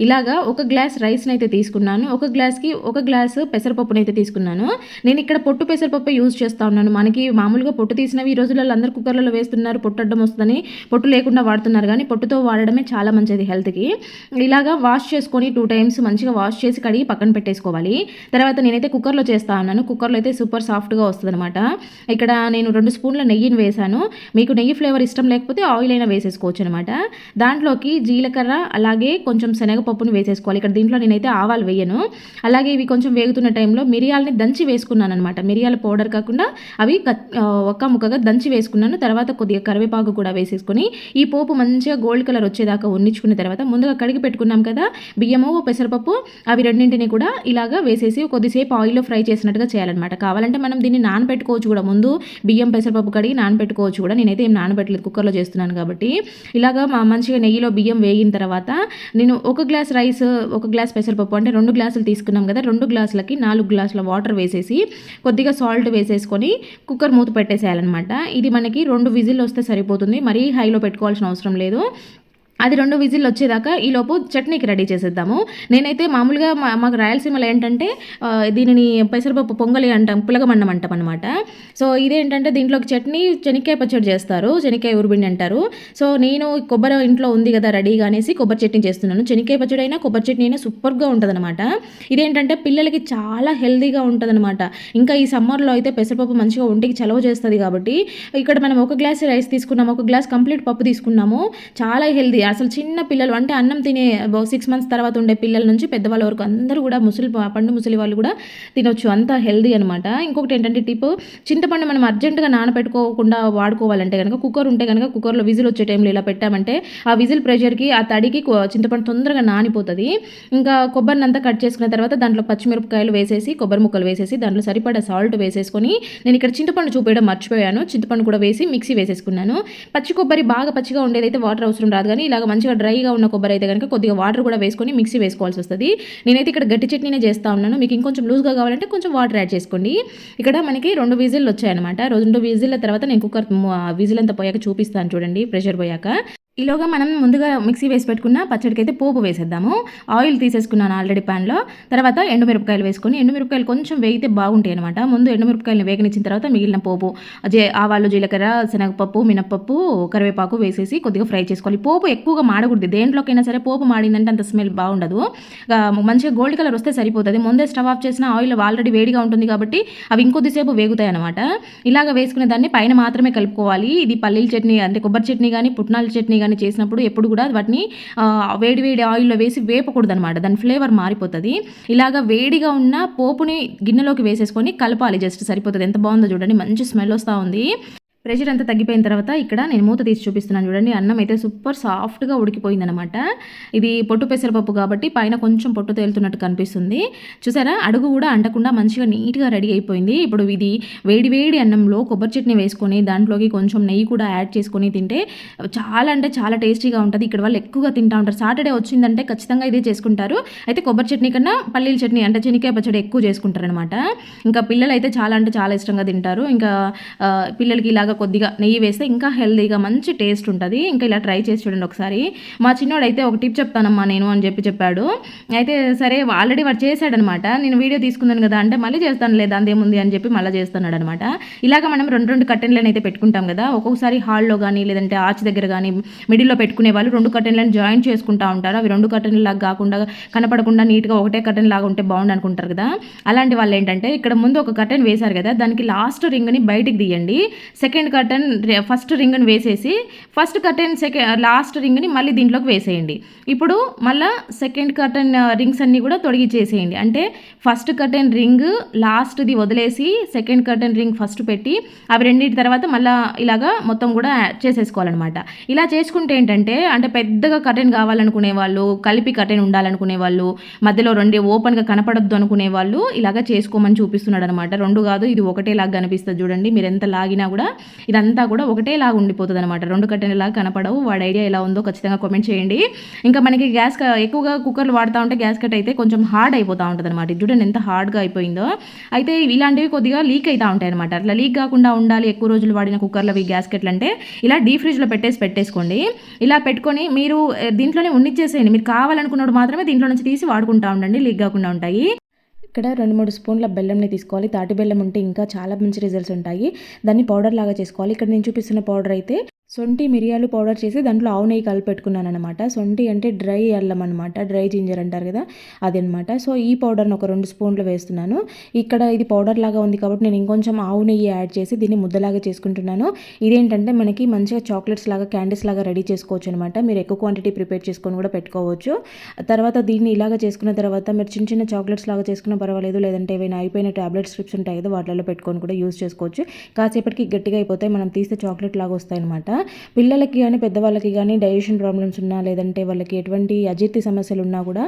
[SPEAKER 1] ఇలాగా ఒక గ్లాస్ రైస్ని అయితే తీసుకున్నాను. ఒక గ్లాస్కి ఒక గ్లాస్ పెసరపప్పుని అయితే తీసుకున్నాను. నేను ఇక్కడ పొట్టు పెసరపప్పు యూజ్ చేస్తూ ఉన్నాను. మనకి మామూలుగా పొట్టు తీసినవి ఈ రోజులలో అందరు కుక్కర్లలో వేస్తున్నారు. పొట్టు అడ్డం వస్తుందని పొట్టు లేకుండా వాడుతున్నారు. కానీ పొట్టుతో వాడడమే చాలా మంచిది హెల్త్కి ఇలాగా వాష్ చేసుకొని టూ టైమ్స్ మంచిగా వాష్ చేసి కడిగి పక్కన పెట్టేసుకోవాలి. తర్వాత నేనైతే కుక్కర్లో చేస్తా ఉన్నాను. కుక్కర్లో అయితే సూపర్ సూపర్ సాఫ్ట్గా వస్తుంది అనమాట ఇక్కడ నేను రెండు స్పూన్ల నెయ్యిని వేశాను మీకు నెయ్యి ఫ్లేవర్ ఇష్టం లేకపోతే ఆయిల్ అయినా వేసేసుకోవచ్చు అనమాట దాంట్లోకి జీలకర్ర అలాగే కొంచెం శనగపప్పును వేసేసుకోవాలి. ఇక్కడ దీంట్లో నేనైతే ఆవాలు వేయను. అలాగే ఇవి కొంచెం వేగుతున్న టైంలో మిరియాలని దంచి వేసుకున్నాను అనమాట మిరియాల పౌడర్ కాకుండా అవి ఒక్క ముక్కగా దంచి వేసుకున్నాను. తర్వాత కొద్దిగా కరివేపాకు కూడా వేసేసుకొని ఈ పోపు మంచిగా గోల్డ్ కలర్ వచ్చేదాకా ఉన్నించుకున్న తర్వాత ముందుగా కడిగి పెట్టుకున్నాం కదా బియ్యము పెసరపప్పు అవి రెండింటిని కూడా ఇలాగా వేసేసి కొద్దిసేపు ఆయిల్లో ఫ్రై చేసినట్టుగా చేయాలన్నమాట. కావాలంటే కావాలంటే మనం దీన్ని నానబెట్టుకోవచ్చు కూడా. ముందు బియ్యం పెసరపప్పు కడిగి నానబెట్టుకోవచ్చు కూడా. నేనైతే ఏం నానబెట్టలేదు కుక్కర్లో చేస్తున్నాను కాబట్టి. ఇలాగా మంచిగా నెయ్యిలో బియ్యం వేగిన తర్వాత నేను ఒక గ్లాస్ రైస్ ఒక గ్లాస్ పెసరపప్పు అంటే రెండు గ్లాసులు తీసుకున్నాం కదా రెండు గ్లాసులకి నాలుగు గ్లాసుల వాటర్ వేసేసి కొద్దిగా సాల్ట్ వేసేసుకొని కుక్కర్ మూత పెట్టేసేయాలన్నమాట. ఇది మనకి రెండు విజిల్ వస్తే సరిపోతుంది. మరీ హైలో పెట్టుకోవాల్సిన అవసరం లేదు. అది రెండు విజిల్ వచ్చేదాకా ఈలోపు చట్నీకి రెడీ చేసేద్దాము. నేనైతే మామూలుగా మా మాకు రాయలసీమలో ఏంటంటే దీనిని పెసరపప్పు పొంగలి అంటాం పులగమన్నం అంటాం అనమాట సో ఇదేంటంటే దీంట్లోకి చట్నీ శనక్కాయ పచ్చడి చేస్తారు శనక్కాయ ఉరిబిండి అంటారు. సో నేను కొబ్బరి ఇంట్లో ఉంది కదా రెడీగా అనేసి కొబ్బరి చట్నీ చేస్తున్నాను. శనక్కాయ పచ్చడి అయినా కొబ్బరి చట్నీ అయినా సూపర్గా ఉంటుంది అనమాట ఇదేంటంటే పిల్లలకి చాలా హెల్తీగా ఉంటుంది అనమాట ఇంకా ఈ సమ్మర్లో అయితే పెసరపప్పు మంచిగా ఒంటికి చలవ చేస్తుంది కాబట్టి ఇక్కడ మనం ఒక గ్లాస్ రైస్ తీసుకున్నాము ఒక గ్లాస్ కంప్లీట్ పప్పు తీసుకున్నాము. చాలా హెల్దీ. అసలు చిన్న పిల్లలు అంటే అన్నం తినే సిక్స్ మంత్స్ తర్వాత ఉండే పిల్లల నుంచి పెద్దవాళ్ళ వరకు అందరూ కూడా ముసలి పండు ముసలి వాళ్ళు కూడా తినొచ్చు. అంత హెల్దీ అనమాట ఇంకొకటి ఏంటంటే టిప్ చింతపండు మనం అర్జెంటుగా నానబెట్టుకోకుండా వాడుకోవాలంటే కనుక కుక్కర్ ఉంటే కనుక కుక్కర్లో విజిల్ వచ్చే టైంలో ఇలా పెట్టామంటే ఆ విజిల్ ప్రెషర్కి ఆ తడికి చింతపండు తొందరగా నానిపోతుంది. ఇంకా కొబ్బరిని అంతా కట్ చేసుకున్న తర్వాత దాంట్లో పచ్చిమిరపకాయలు వేసేసి కొబ్బరి ముక్కలు వేసేసి దాంట్లో సరిపడా సాల్ట్ వేసేసుకొని నేను ఇక్కడ చింతపండు చూపేయడం మర్చిపోయాను. చింతపండు కూడా వేసి మిక్సీ వేసేసుకున్నాను. పచ్చి కొబ్బరి బాగా పచ్చిగా ఉండేదైతే వాటర్ అవసరం రాదు కానీ ఇలా ఇలాగ మంచిగా డ్రైగా ఉన్న కొబ్బరి అయితే కనుక కొద్దిగా వాటర్ కూడా వేసుకొని మిక్సీ వేసుకోవాల్సి వస్తుంది. నేనైతే ఇక్కడ గట్టి చట్నీనే చేస్తా ఉన్నాను. మీకు ఇంకొంచెం లూజ్గా కావాలంటే కొంచెం వాటర్ యాడ్ చేసుకోండి. ఇక్కడ మనకి రెండు విజిల్లు వచ్చాయన్నమాట. రెండు విజిల్ల తర్వాత నేను కుక్కర్ విజిల్ అంతా పోయాక చూపిస్తాను చూడండి. ప్రెషర్ పోయాక. ఈలోగా మనం ముందుగా మిక్సీ వేసి పెట్టుకున్న పచ్చడికి అయితే పోపు వేసేద్దాము. ఆయిల్ తీసేసుకున్నాను ఆల్రెడీ ప్యాన్లో. తర్వాత ఎండుమిరపకాయలు వేసుకొని ఎండుమిరపకాయలు కొంచెం వేగితే బాగుంటాయి అనమాట ముందు ఎండుమిరపకాయలు వేగనిచ్చిన తర్వాత మిగిలిన పోపు జే ఆవాలు జీలకర్ర శనగపప్పు మినప్పప్పు కరివేపాకు వేసేసి కొద్దిగా ఫ్రై చేసుకోవాలి. పోపు ఎక్కువగా మాడకూడదు. దేంట్లోకైనా సరే పోపు మాడిందంటే అంత స్మెల్ బాగుండదు. మంచిగా గోల్డ్ కలర్ వస్తే సరిపోతుంది. ముందే స్టవ్ ఆఫ్ చేసిన ఆయిల్ ఆల్రెడీ వేడిగా ఉంటుంది కాబట్టి అవి ఇంకొద్దిసేపు వేగుతాయి అనమాట ఇలాగ వేసుకునే దాన్ని పైన మాత్రమే కలుపుకోవాలి. ఇది పల్లీల చట్నీ అంటే కొబ్బరి చట్నీ కానీ పుట్నాల చట్నీ కానీ కానీ చేసినప్పుడు ఎప్పుడు కూడా వాటిని వేడి వేడి ఆయిల్లో వేసి వేపకూడదు అనమాట దాని ఫ్లేవర్ మారిపోతుంది. ఇలాగ వేడిగా ఉన్న పోపుని గిన్నెలోకి వేసేసుకొని కలపాలి. జస్ట్ సరిపోతుంది. ఎంత బాగుందో చూడండి. మంచి స్మెల్ వస్తూ ఉంది. ప్రెషర్ అంతా తగ్గిపోయిన తర్వాత ఇక్కడ నేను మూత తీసి చూపిస్తున్నాను చూడండి. అన్నం అయితే సూపర్ సాఫ్ట్గా ఉడికిపోయిందనమాట ఇది పొట్టు పెసరపప్పు కాబట్టి పైన కొంచెం పొట్టు తేలుతున్నట్టు కనిపిస్తుంది. చూసారా? అడుగు కూడా అంటకుండా మంచిగా నీట్గా రెడీ అయిపోయింది. ఇప్పుడు ఇది వేడి వేడి అన్నంలో కొబ్బరి చట్నీ వేసుకొని దాంట్లోకి కొంచెం నెయ్యి కూడా యాడ్ చేసుకొని తింటే చాలా అంటే చాలా టేస్టీగా ఉంటుంది. ఇక్కడ వాళ్ళు ఎక్కువగా తింటూ ఉంటారు. సాటర్డే వచ్చిందంటే ఖచ్చితంగా ఇదే చేసుకుంటారు. అయితే కొబ్బరి చట్నీ కన్నా పల్లీల చట్నీ అంటే చెనికాయ పచ్చడి ఎక్కువ చేసుకుంటారు అనమాట ఇంకా పిల్లలు అయితే చాలా అంటే చాలా ఇష్టంగా తింటారు. ఇంకా పిల్లలకి ఇలాగ కొద్దిగా నెయ్యి వేస్తే ఇంకా హెల్దీగా మంచి టేస్ట్ ఉంటుంది. ఇంకా ఇలా ట్రై చేసి చూడండి ఒకసారి. మా చిన్నోడైతే ఒక టిప్ చెప్తానమ్మా నేను అని చెప్పి చెప్పాడు. అయితే సరే ఆల్రెడీ వాడు చేశాడనమాట. నేను వీడియో తీసుకున్నాను కదా అంటే మళ్ళీ చేస్తాను లేదా అందేముంది అని చెప్పి మళ్ళీ చేస్తున్నాడు అనమాట ఇలాగ మనం రెండు రెండు కట్టెన్లను అయితే పెట్టుకుంటాం కదా ఒక్కొక్కసారి హాల్లో కానీ లేదంటే ఆర్చ్ దగ్గర కానీ మిడిల్లో పెట్టుకునే వాళ్ళు రెండు కట్టెన్లను జాయిన్ చేసుకుంటా ఉంటారు. అవి రెండు కట్టెన్ లాగా కాకుండా కనపడకుండా నీట్గా ఒకటే కట్టెన్ లాగా ఉంటే బాగుండు అనుకుంటారు కదా. అలాంటి వాళ్ళు ఏంటంటే ఇక్కడ ముందు ఒక కట్టెన్ వేశారు కదా దానికి లాస్ట్ రింగ్ని బయటికి తీయండి. సెకండ్ సెకండ్ కర్టన్ ఫస్ట్ రింగ్ని వేసేసి ఫస్ట్ కర్టెన్ సెకండ్ లాస్ట్ రింగ్ని మళ్ళీ దీంట్లోకి వేసేయండి. ఇప్పుడు మళ్ళీ సెకండ్ కర్టన్ రింగ్స్ అన్నీ కూడా తొలగించేసేయండి అంటే ఫస్ట్ కర్టెన్ రింగ్ లాస్ట్ది వదిలేసి సెకండ్ కర్టెన్ రింగ్ ఫస్ట్ పెట్టి అవి రెండింటి తర్వాత మళ్ళీ ఇలాగా మొత్తం కూడా చేసేసుకోవాలన్నమాట. ఇలా చేసుకుంటే ఏంటంటే అంటే పెద్దగా కర్టెన్ కావాలనుకునే వాళ్ళు కలిపి కర్టెన్ ఉండాలనుకునే వాళ్ళు మధ్యలో రెండే ఓపెన్గా కనపడద్దు అనుకునే వాళ్ళు ఇలాగా చేసుకోమని చూపిస్తున్నాడు అనమాట రెండు కాదు ఇది ఒకటే లాగా కనిపిస్తుంది చూడండి. మీరు ఎంత లాగినా కూడా ఇదంతా కూడా ఒకటేలాగా ఉండిపోతుంది అనమాట రెండు కట్టెలలాగా కనపడవు. వాడి ఐడియా ఎలా ఉందో ఖచ్చితంగా కామెంట్ చేయండి. ఇంకా మనకి గ్యాస్ ఎక్కువగా కుక్కర్లు వాడుతూ ఉంటే గ్యాస్ కట్ అయితే కొంచెం హార్డ్ అయిపోతూ ఉంటుంది అనమాట చూడండి ఎంత హార్డ్గా అయిపోయిందో. అయితే ఇలాంటివి కొద్దిగా లీక్ అవుతూ ఉంటాయి అనమాట అట్లా లీక్ కాకుండా ఉండాలి ఎక్కువ రోజులు వాడిన కుక్కర్లు అవి గ్యాస్ కట్లు అంటే ఇలా డీ ఫ్రిడ్జ్లో పెట్టేసి పెట్టేసుకోండి. ఇలా పెట్టుకొని మీరు దీంట్లోనే ఉండిచ్చేసేయండి మీరు కావాలనుకున్నప్పుడు మాత్రమే దీంట్లో నుంచి తీసి వాడుకుంటూ ఉండండి లీక్ కాకుండా ఉంటాయి. ఇక్కడ రెండు మూడు స్పూన్ల బెల్లంని తీసుకోవాలి. తాటి బెల్లం ఉంటే ఇంకా చాలా మంచి రిజల్ట్స్ ఉంటాయి. దాన్ని పౌడర్ లాగా చేసుకోవాలి. ఇక్కడ నేను చూపిస్తున్న పౌడర్ అయితే సొంటి మిరియాలు పౌడర్ చేసి దాంట్లో ఆవు నెయ్యి కలిపి పెట్టుకున్నాను అనమాట సొంటి అంటే డ్రై అల్లం అనమాట డ్రై జింజర్ అంటారు కదా అదనమాట సో ఈ పౌడర్ని ఒక రెండు స్పూన్లు వేస్తున్నాను. ఇక్కడ ఇది పౌడర్ లాగా ఉంది కాబట్టి నేను ఇంకొంచెం ఆవు నెయ్యి యాడ్ చేసి దీన్ని ముద్దలాగా చేసుకుంటున్నాను. ఇదేంటంటే మనకి మంచిగా చాక్లెట్స్ లాగా క్యాండీస్ లాగా రెడీ చేసుకోవచ్చు అనమాట మీరు ఎక్కువ క్వాంటిటీ ప్రిపేర్ చేసుకొని కూడా పెట్టుకోవచ్చు. తర్వాత దీన్ని ఇలాగ చేసుకున్న తర్వాత మీరు చిన్న చిన్న చాక్లెట్స్ లాగా చేసుకున్నా పర్వాలేదు. లేదంటే ఏవైనా అయిపోయిన ట్యాబ్లెట్ స్ట్రిప్స్ ఉంటాయి కదా వాటిలో పెట్టుకొని కూడా యూస్ చేసుకోవచ్చు. కాసేపటికి గట్టిగా అయిపోతాయి. మనం తీస్తే చాక్లెట్ లాగా వస్తాయి అనమాట పిల్లలకి కానీ పెద్దవాళ్ళకి కానీ డైజెషన్ ప్రాబ్లమ్స్ ఉన్నా లేదంటే వాళ్ళకి ఎటువంటి అజీర్తి సమస్యలు ఉన్నా కూడా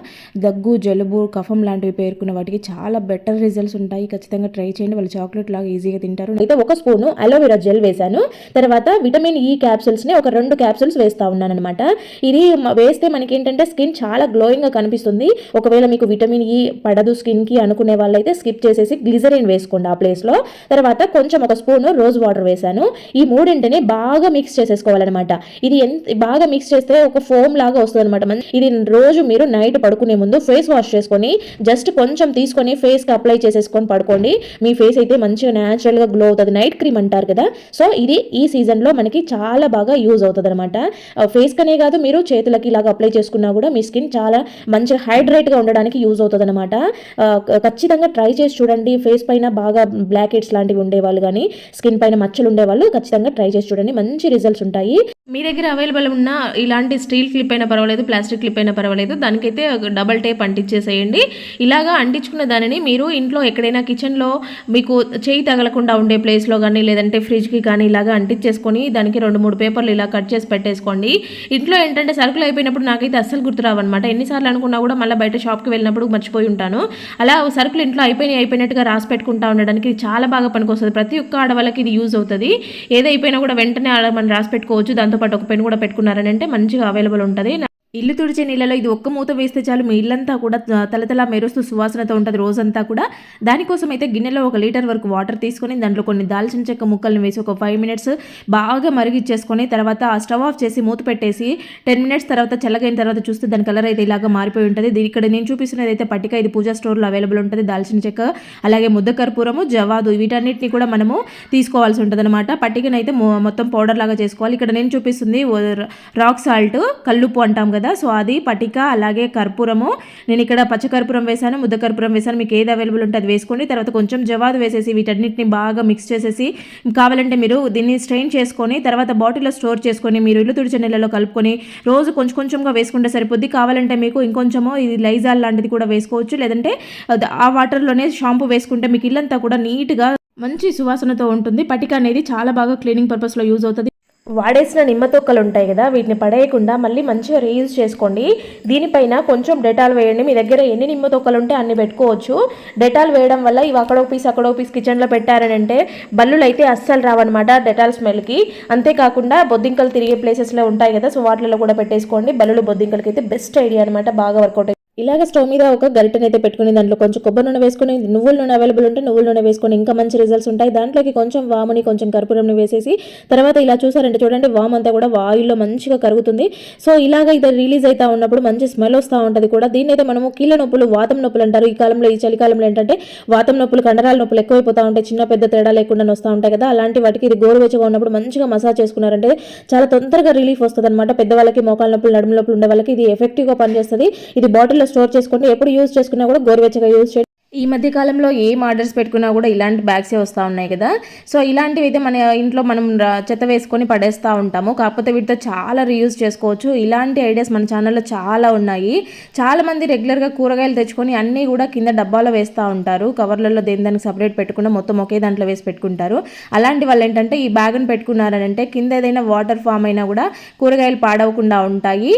[SPEAKER 1] దగ్గు జలుబు కఫం లాంటివి పేర్కొన్న వాటికి చాలా బెటర్ రిజల్ట్స్ ఉంటాయి. ఖచ్చితంగా ట్రై చేయండి. వాళ్ళు చాక్లెట్ లాగా ఈజీగా తింటారు. అయితే ఒక స్పూను అలోవెరా జెల్ వేశాను. తర్వాత విటమిన్ ఈ క్యాప్సూల్స్ని ఒక రెండు క్యాప్సూల్స్ వేస్తూ ఉన్నాను అనమాట ఇది వేస్తే మనకి ఏంటంటే స్కిన్ చాలా గ్లోయింగ్గా కనిపిస్తుంది. ఒకవేళ మీకు విటమిన్ ఈ e పడదు స్కిన్కి అనుకునే వాళ్ళైతే స్కిప్ చేసేసి గ్లిజరిన్ వేసుకోండి ఆ ప్లేస్లో తర్వాత కొంచెం ఒక స్పూన్ రోజ్ వాటర్ వేశాను. ఈ మూడింటిని బాగా మిక్స్ చేసేసుకోవాలన్నమాట. ఇది ఎంత బాగా మిక్స్ చేస్తే ఒక ఫోమ్ లాగా వస్తుంది అనమాట ఇది రోజు మీరు నైట్ పడుకునే ముందు ఫేస్ వాష్ చేసుకొని జస్ట్ కొంచెం తీసుకొని ఫేస్కి అప్లై చేసేసుకొని పడుకోండి. మీ ఫేస్ అయితే మంచిగా న్యాచురల్గా గ్లో అవుతుంది. నైట్ క్రీమ్ అంటారు కదా. సో ఇది ఈ సీజన్లో మనకి చాలా బాగా యూజ్ అవుతుంది అనమాట ఫేస్ కనే కాదు మీరు చేతులకి ఇలాగ అప్లై చేసుకున్నా కూడా మీ స్కిన్ చాలా మంచిగా హైడ్రేట్గా ఉండడానికి యూజ్ అవుతుంది అనమాట ఖచ్చితంగా ట్రై చేసి చూడండి. ఫేస్ పైన బాగా బ్లాక్ హెడ్స్ లాంటివి ఉండేవాళ్ళు కానీ స్కిన్ పైన మచ్చలు ఉండేవాళ్ళు ఖచ్చితంగా ట్రై చేసి చూడండి. మంచి రిజల్ట్స్ ఉంటాయి.
[SPEAKER 2] మీ దగ్గర అవైలబుల్ ఉన్న ఇలాంటి స్టీల్ క్లిప్ అయినా పర్వాలేదు ప్లాస్టిక్ క్లిప్ అయినా పర్వాలేదు దానికైతే ఒక డబల్ టేప్ అంటించేసేయండి. ఇలాగా అంటించుకున్న దానిని మీరు ఇంట్లో ఎక్కడైనా కిచెన్లో మీకు చేయి తగలకుండా ఉండే ప్లేస్లో కానీ లేదంటే ఫ్రిడ్జ్కి కానీ ఇలాగా అంటించేసుకొని దానికి రెండు మూడు పేపర్లు ఇలా కట్ చేసి పెట్టేసుకోండి. ఇంట్లో ఏంటంటే సరుకులు అయిపోయినప్పుడు నాకైతే అస్సలు గుర్తురావన్నమాట ఎన్నిసార్లు అనుకున్నా కూడా మళ్ళీ బయట షాప్కి వెళ్ళినప్పుడు మర్చిపోయి ఉంటాను. అలా సరుకులు ఇంట్లో అయిపోయినాయి అయిపోయినట్టుగా రాసి పెట్టుకుంటా ఉండడానికి చాలా బాగా పనికొస్తుంది. ప్రతి ఒక్క ఆడవాళ్ళకి ఇది యూజ్ అవుతుంది. ఏదైపోయినా కూడా వెంటనే ఆడ మనం రాసి పెట్టుకోవచ్చు. దాంతోపాటు ఒక పెన్ కూడా పెట్టుకున్నారని అంటే మంచిగా అవైలబుల్ ఉంటుంది. ఇల్లు తుడిచే నీళ్ళలో ఇది ఒక్క మూత వేస్తే చాలు మీ ఇల్లంతా కూడా తలతలా మెరుస్తూ సువాసనతో ఉంటుంది రోజంతా కూడా. దానికోసం అయితే గిన్నెలో ఒక లీటర్ వరకు వాటర్ తీసుకొని దాంట్లో కొన్ని దాల్చిన చెక్క ముక్కల్ని వేసి ఒక ఫైవ్ మినిట్స్ బాగా మరిగిచ్చేసుకొని తర్వాత ఆ స్టవ్ ఆఫ్ చేసి మూత పెట్టేసి టెన్ మినిట్స్ తర్వాత చల్లగైన తర్వాత చూస్తే దాని కలర్ అయితే ఇలాగా మారిపోయి ఉంటుంది. దీని ఇక్కడ నేను చూపిస్తున్నది అయితే పట్టిక ఇది పూజా స్టోర్లో అవైలబుల్ ఉంటుంది. దాల్చిన చెక్క అలాగే ముద్ద కర్పూరము జవాదు వీటన్నిటిని కూడా మనము తీసుకోవాల్సి ఉంటుంది అనమాట పట్టికనైతే మొ- మొత్తం పౌడర్ లాగా చేసుకోవాలి. ఇక్కడ నేను చూపిస్తుంది రాక్ సాల్ట్ కల్లుప్పు అంటాం కదా సో అది పటిక అలాగే కర్పూరము. నేను ఇక్కడ పచ్చకర్పూరం వేసాను ముద్ద కర్పూరం వేసాను మీకు ఏది అవైలబుల్ ఉంటే అది వేసుకోండి. తర్వాత కొంచెం జవాదు వేసేసి వీటన్నిటిని బాగా మిక్స్ చేసేసి కావాలంటే మీరు దీన్ని స్ట్రెయిన్ చేసుకొని తర్వాత బాటిల్లో స్టోర్ చేసుకొని మీరు ఇల్లు తుడిచే నీళ్ళలో కలుపుకొని రోజు కొంచెం కొంచెంగా వేసుకుంటే సరిపోద్ది. కావాలంటే మీకు ఇంకొంచెము ఇది లైజాల్ లాంటిది కూడా వేసుకోవచ్చు. లేదంటే ఆ వాటర్లోనే షాంపూ వేసుకుంటే మీకు ఇల్లంతా కూడా నీట్గా మంచి సువాసనతో ఉంటుంది. పటిక అనేది చాలా బాగా క్లీనింగ్ పర్పస్లో యూజ్ అవుతుంది.
[SPEAKER 1] వాడేసిన నిమ్మ తొక్కలు ఉంటాయి కదా వీటిని పడేయకుండా మళ్ళీ మంచిగా రీయూజ్ చేసుకోండి. దీనిపైన కొంచెం డెటాల్ వేయండి. మీ దగ్గర ఎన్ని నిమ్మ తొక్కలు ఉంటే అన్ని పెట్టుకోవచ్చు. డెటాల్ వేయడం వల్ల ఇవి అక్కడో పీస్ అక్కడో పీస్ కిచెన్లో పెట్టారని అంటే బల్లులు అయితే అస్సలు రావన్నమాట డెటాల్ స్మెల్కి. అంతేకాకుండా బొద్దింకలు తిరిగే ప్లేసెస్లో ఉంటాయి కదా సో వాటిలో కూడా పెట్టేసుకోండి. బల్లులు బొద్దింకలకి అయితే బెస్ట్ ఐడియా అనమాట బాగా వర్కౌట్
[SPEAKER 2] ఇలాగ స్టవ్ మీద ఒక గరిటెని అయితే పెట్టుకుని దాంట్లో కొంచెం కొబ్బరి నూనె వేసుకుని నువ్వుల నూనె అవైలబుల్ ఉంటే నువ్వుల నూనె వేసుకొని ఇంకా మంచి రిజల్ట్స్ ఉంటాయి. దాంట్లోకి కొంచెం వాముని కొంచెం కర్పూరంని వేసేసి తర్వాత ఇలా చూసారంటే చూడండి వామ్ అంతా కూడా వాయుల్లో మంచిగా కరుగుతుంది. సో ఇలాగ ఇది రిలీజ్ అవుతా ఉన్నప్పుడు మంచి స్మెల్ వస్తూ ఉంటుంది కూడా. దీన్ని అయితే మనము కీళ్ళ నొప్పులు వాతం నొప్పులు అంటారు. ఈ కాలంలో ఈ చలికాలంలో ఏంటంటే వాతం నొప్పులు కండరాల నొప్పులు ఎక్కువైపోతూ ఉంటాయి. చిన్న పెద్ద తేడా లేకుండా వస్తూ ఉంటాయి కదా. అలాంటి వాటికి ఇది గోరువెచ్చగా ఉన్నప్పుడు మంచిగా మసాజ్ చేసుకున్నారంటే చాలా తొందరగా రిలీఫ్ వస్తుంది అనమాట పెద్దవాళ్ళకి మోకాల నొప్పులు నడుము నొప్పులు ఉండే వాళ్ళకి ఇది ఎఫెక్టివ్గా పనిచేస్తుంది. ఇది బాటిల్లో స్టోర్ చేసుకోండి ఎప్పుడు యూజ్ చేసుకున్నా కూడా గోరువెచ్చగా యూజ్ చేయండి ఈ మధ్య కాలంలో ఏం ఆర్డర్స్ పెట్టుకున్నా కూడా ఇలాంటి బ్యాగ్సే వస్తూ ఉన్నాయి కదా. సో ఇలాంటివి అయితే మన ఇంట్లో మనం చెత్త వేసుకొని పడేస్తూ ఉంటాము. కాకపోతే వీటితో చాలా రీయూజ్ చేసుకోవచ్చు. ఇలాంటి ఐడియాస్ మన ఛానల్లో చాలా ఉన్నాయి. చాలామంది రెగ్యులర్గా కూరగాయలు తెచ్చుకొని అన్నీ కూడా కింద డబ్బాలో వేస్తూ ఉంటారు. కవర్లలో దేని దానికి సపరేట్ పెట్టుకున్న మొత్తం ఒకే దాంట్లో వేసి పెట్టుకుంటారు. అలాంటి వాళ్ళు ఏంటంటే ఈ బ్యాగ్ని పెట్టుకున్నారనంటే కింద ఏదైనా వాటర్ ఫామ్ అయినా కూడా కూరగాయలు పాడవకుండా ఉంటాయి.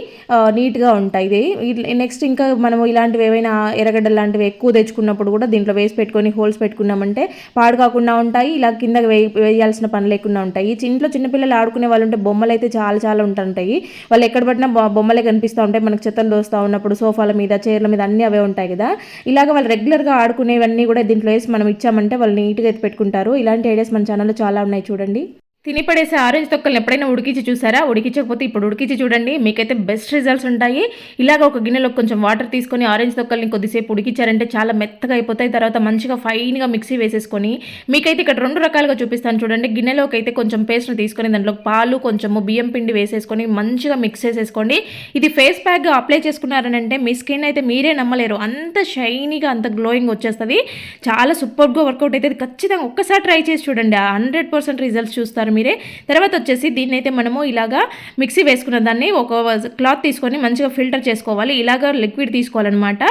[SPEAKER 2] నీట్గా ఉంటాయి. ఇది నెక్స్ట్ ఇంకా మనము ఇలాంటివి ఏవైనా ఎర్రగడ్డ లాంటివి ఎక్కువ తెచ్చుకున్నప్పుడు కూడా దీంట్లో వేసి పెట్టుకొని హోల్స్ పెట్టుకున్నామంటే పాడు కాకుండా ఉంటాయి. ఇలా కింద వేయాల్సిన పని లేకుండా ఉంటాయి. ఇంట్లో చిన్నపిల్లలు ఆడుకునే వాళ్ళు ఉంటే బొమ్మలు అయితే చాలా చాలా ఉంటుంటాయి వాళ్ళు ఎక్కడ పట్టినా బొమ్మలే కనిపిస్తూ ఉంటాయి. మనకు చెత్తలు దోస్తూ ఉన్నప్పుడు సోఫాల మీద చైర్ల మీద అన్నీ అవే ఉంటాయి కదా. ఇలాగ వాళ్ళు రెగ్యులర్గా ఆడుకునేవన్నీ కూడా దీంట్లో వేసి మనం ఇచ్చామంటే వాళ్ళు నీట్గా అయితే పెట్టుకుంటారు. ఇలాంటి ఐడియాస్ మన ఛానల్లో చాలా ఉన్నాయి చూడండి. తిని పడేసే ఆరెంజ్ తొక్కలను ఎప్పుడైనా ఉడికించి చూసారా? ఉడికించకపోతే ఇప్పుడు ఉడికించి చూడండి. మీకైతే బెస్ట్ రిజల్ట్స్ ఉంటాయి. ఇలాగ ఒక గిన్నెలో కొంచెం వాటర్ తీసుకొని ఆరెంజ్ తొక్కల్ని కొద్దిసేపు ఉడికించారంటే చాలా మెత్తగా అయిపోతాయి. తర్వాత మంచిగా ఫైన్గా మిక్సీ వేసేసుకొని మీకైతే ఇక్కడ రెండు రకాలుగా చూపిస్తాను చూడండి. గిన్నెలోకి అయితే కొంచెం పేస్ట్ని తీసుకొని దాంట్లో పాలు కొంచెము బియ్యం పిండి వేసేసుకొని మంచిగా మిక్స్ చేసేసుకోండి. ఇది ఫేస్ ప్యాక్గా అప్లై చేసుకున్నారనంటే మీ స్కిన్ అయితే మీరే నమ్మలేరు. అంత షైనీగా అంత గ్లోయింగ్ వచ్చేస్తుంది. చాలా సూపర్గా వర్కౌట్ అయితే ఖచ్చితంగా ఒక్కసారి ట్రై చేసి చూడండి. హండ్రెడ్ పర్సెంట్ రిజల్ట్స్ చూస్తారు మీరే. తర్వాత వచ్చేసి దీన్ని అయితే మనము ఇలాగా మిక్సీ వేసుకున్న దాన్ని ఒక క్లాత్ తీసుకొని మంచిగా ఫిల్టర్ చేసుకోవాలి. ఇలాగా లిక్విడ్ తీసుకోవాలన్నమాట.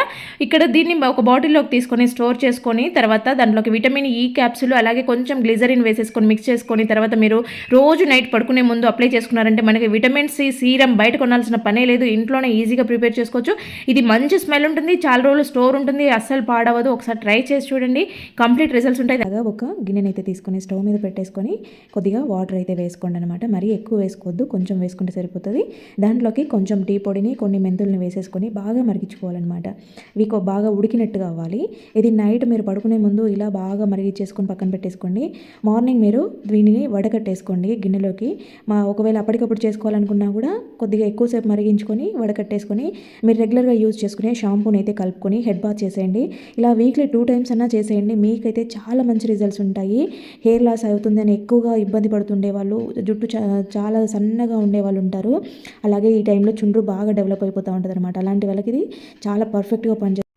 [SPEAKER 2] ఇక్కడ దీన్ని ఒక బాటిల్లోకి తీసుకొని స్టోర్ చేసుకొని తర్వాత దాంట్లోకి విటమిన్ ఈ క్యాప్సులు అలాగే కొంచెం గ్లిజరిన్ వేసేసుకొని మిక్స్ చేసుకొని తర్వాత మీరు రోజు నైట్ పడుకునే ముందు అప్లై చేసుకున్నారంటే మనకి విటమిన్ సి సీరం బయట కొనాల్సిన పనే లేదు. ఇంట్లోనే ఈజీగా ప్రిపేర్ చేసుకోవచ్చు. ఇది మంచి స్మెల్ ఉంటుంది. చాలా రోజులు స్టోర్ ఉంటుంది. అస్సలు పాడవదు. ఒకసారి ట్రై చేసి చూడండి. కంప్లీట్ రిజల్ట్స్ ఉంటాయి.
[SPEAKER 1] ఒక గిన్నెనైతే తీసుకొని స్టవ్ మీద పెట్టేసుకొని కొద్దిగా వాటర్ అయితే వేసుకోండి అనమాట మరీ ఎక్కువ వేసుకోవద్దు కొంచెం వేసుకుంటే సరిపోతుంది. దాంట్లోకి కొంచెం టీ పొడిని కొన్ని మెంతుల్ని వేసేసుకొని బాగా మరిగించుకోవాలన్నమాట ఇవి బాగా ఉడికినట్టు కావాలి ఇది నైట్ మీరు పడుకునే ముందు ఇలా బాగా మరిగించేసుకొని పక్కన పెట్టేసుకోండి. మార్నింగ్ మీరు దీనిని వడకట్టేసుకోండి గిన్నెలోకి. మా ఒకవేళ అప్పటికప్పుడు చేసుకోవాలనుకున్నా కూడా కొద్దిగా ఎక్కువసేపు మరిగించుకొని వడకట్టేసుకొని మీరు రెగ్యులర్గా యూజ్ చేసుకునే షాంపూని అయితే కలుపుకొని హెడ్ బాత్ చేసేయండి. ఇలా వీక్లీ టూ టైమ్స్ అన్నా చేసేయండి. మీకైతే చాలా మంచి రిజల్ట్స్ ఉంటాయి. హెయిర్ లాస్ అవుతుందని ఎక్కువగా ఇబ్బంది పడుతుంది వాళ్ళు జుట్టు చాలా సన్నగా ఉండే వాళ్ళు ఉంటారు. అలాగే ఈ టైంలో చుండ్రు బాగా డెవలప్ అయిపోతూ ఉంటుంది అనమాట అలాంటి వాళ్ళకి ఇది చాలా పర్ఫెక్ట్గా పనిచేస్తుంది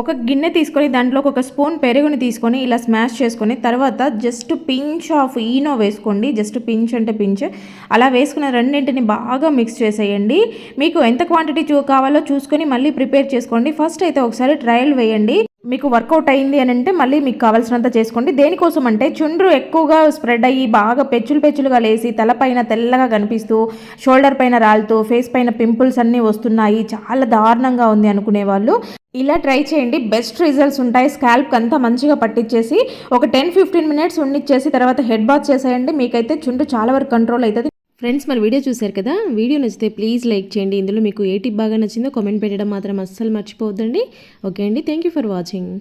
[SPEAKER 1] ఒక గిన్నె తీసుకొని దాంట్లోకి ఒక స్పూన్ పెరుగుని తీసుకొని ఇలా స్మాష్ చేసుకొని తర్వాత జస్ట్ పించ్ ఆఫ్ ఈనో వేసుకోండి. జస్ట్ పించ్ అంటే పించ్. అలా వేసుకున్న రెండింటిని బాగా మిక్స్ చేసేయండి. మీకు ఎంత క్వాంటిటీ చూ కావాలో చూసుకొని మళ్ళీ ప్రిపేర్ చేసుకోండి. ఫస్ట్ అయితే ఒకసారి ట్రయల్ వేయండి. మీకు వర్కౌట్ అయింది అని అంటే మళ్ళీ మీకు కావాల్సినంత చేసుకోండి. దేనికోసం అంటే చుండ్రు ఎక్కువగా స్ప్రెడ్ అయ్యి బాగా పెచ్చులు పెచ్చులుగా లేసి తలపైన తెల్లగా కనిపిస్తూ షోల్డర్ పైన రాలుతూ ఫేస్ పైన పింపుల్స్ అన్నీ వస్తున్నాయి. చాలా దారుణంగా ఉంది అనుకునే వాళ్ళు ఇలా ట్రై చేయండి. బెస్ట్ రిజల్ట్స్ ఉంటాయి. స్కాల్ప్ అంతా మంచిగా పట్టించేసి ఒక టెన్ ఫిఫ్టీన్ మినిట్స్ ఉండిచ్చేసి తర్వాత హెడ్ బాత్ చేసేయండి. మీకైతే చుండ్రు చాలా వరకు కంట్రోల్ అవుతుంది.
[SPEAKER 2] ఫ్రెండ్స్ మరి వీడియో చూశారు కదా? వీడియో నచ్చితే ప్లీజ్ లైక్ చేయండి. ఇందులో మీకు ఏ టిప్ బాగా నచ్చిందో కామెంట్ పెట్టడం మాత్రం అస్సలు మర్చిపోవద్దండి. ఓకే అండి. Thank you for watching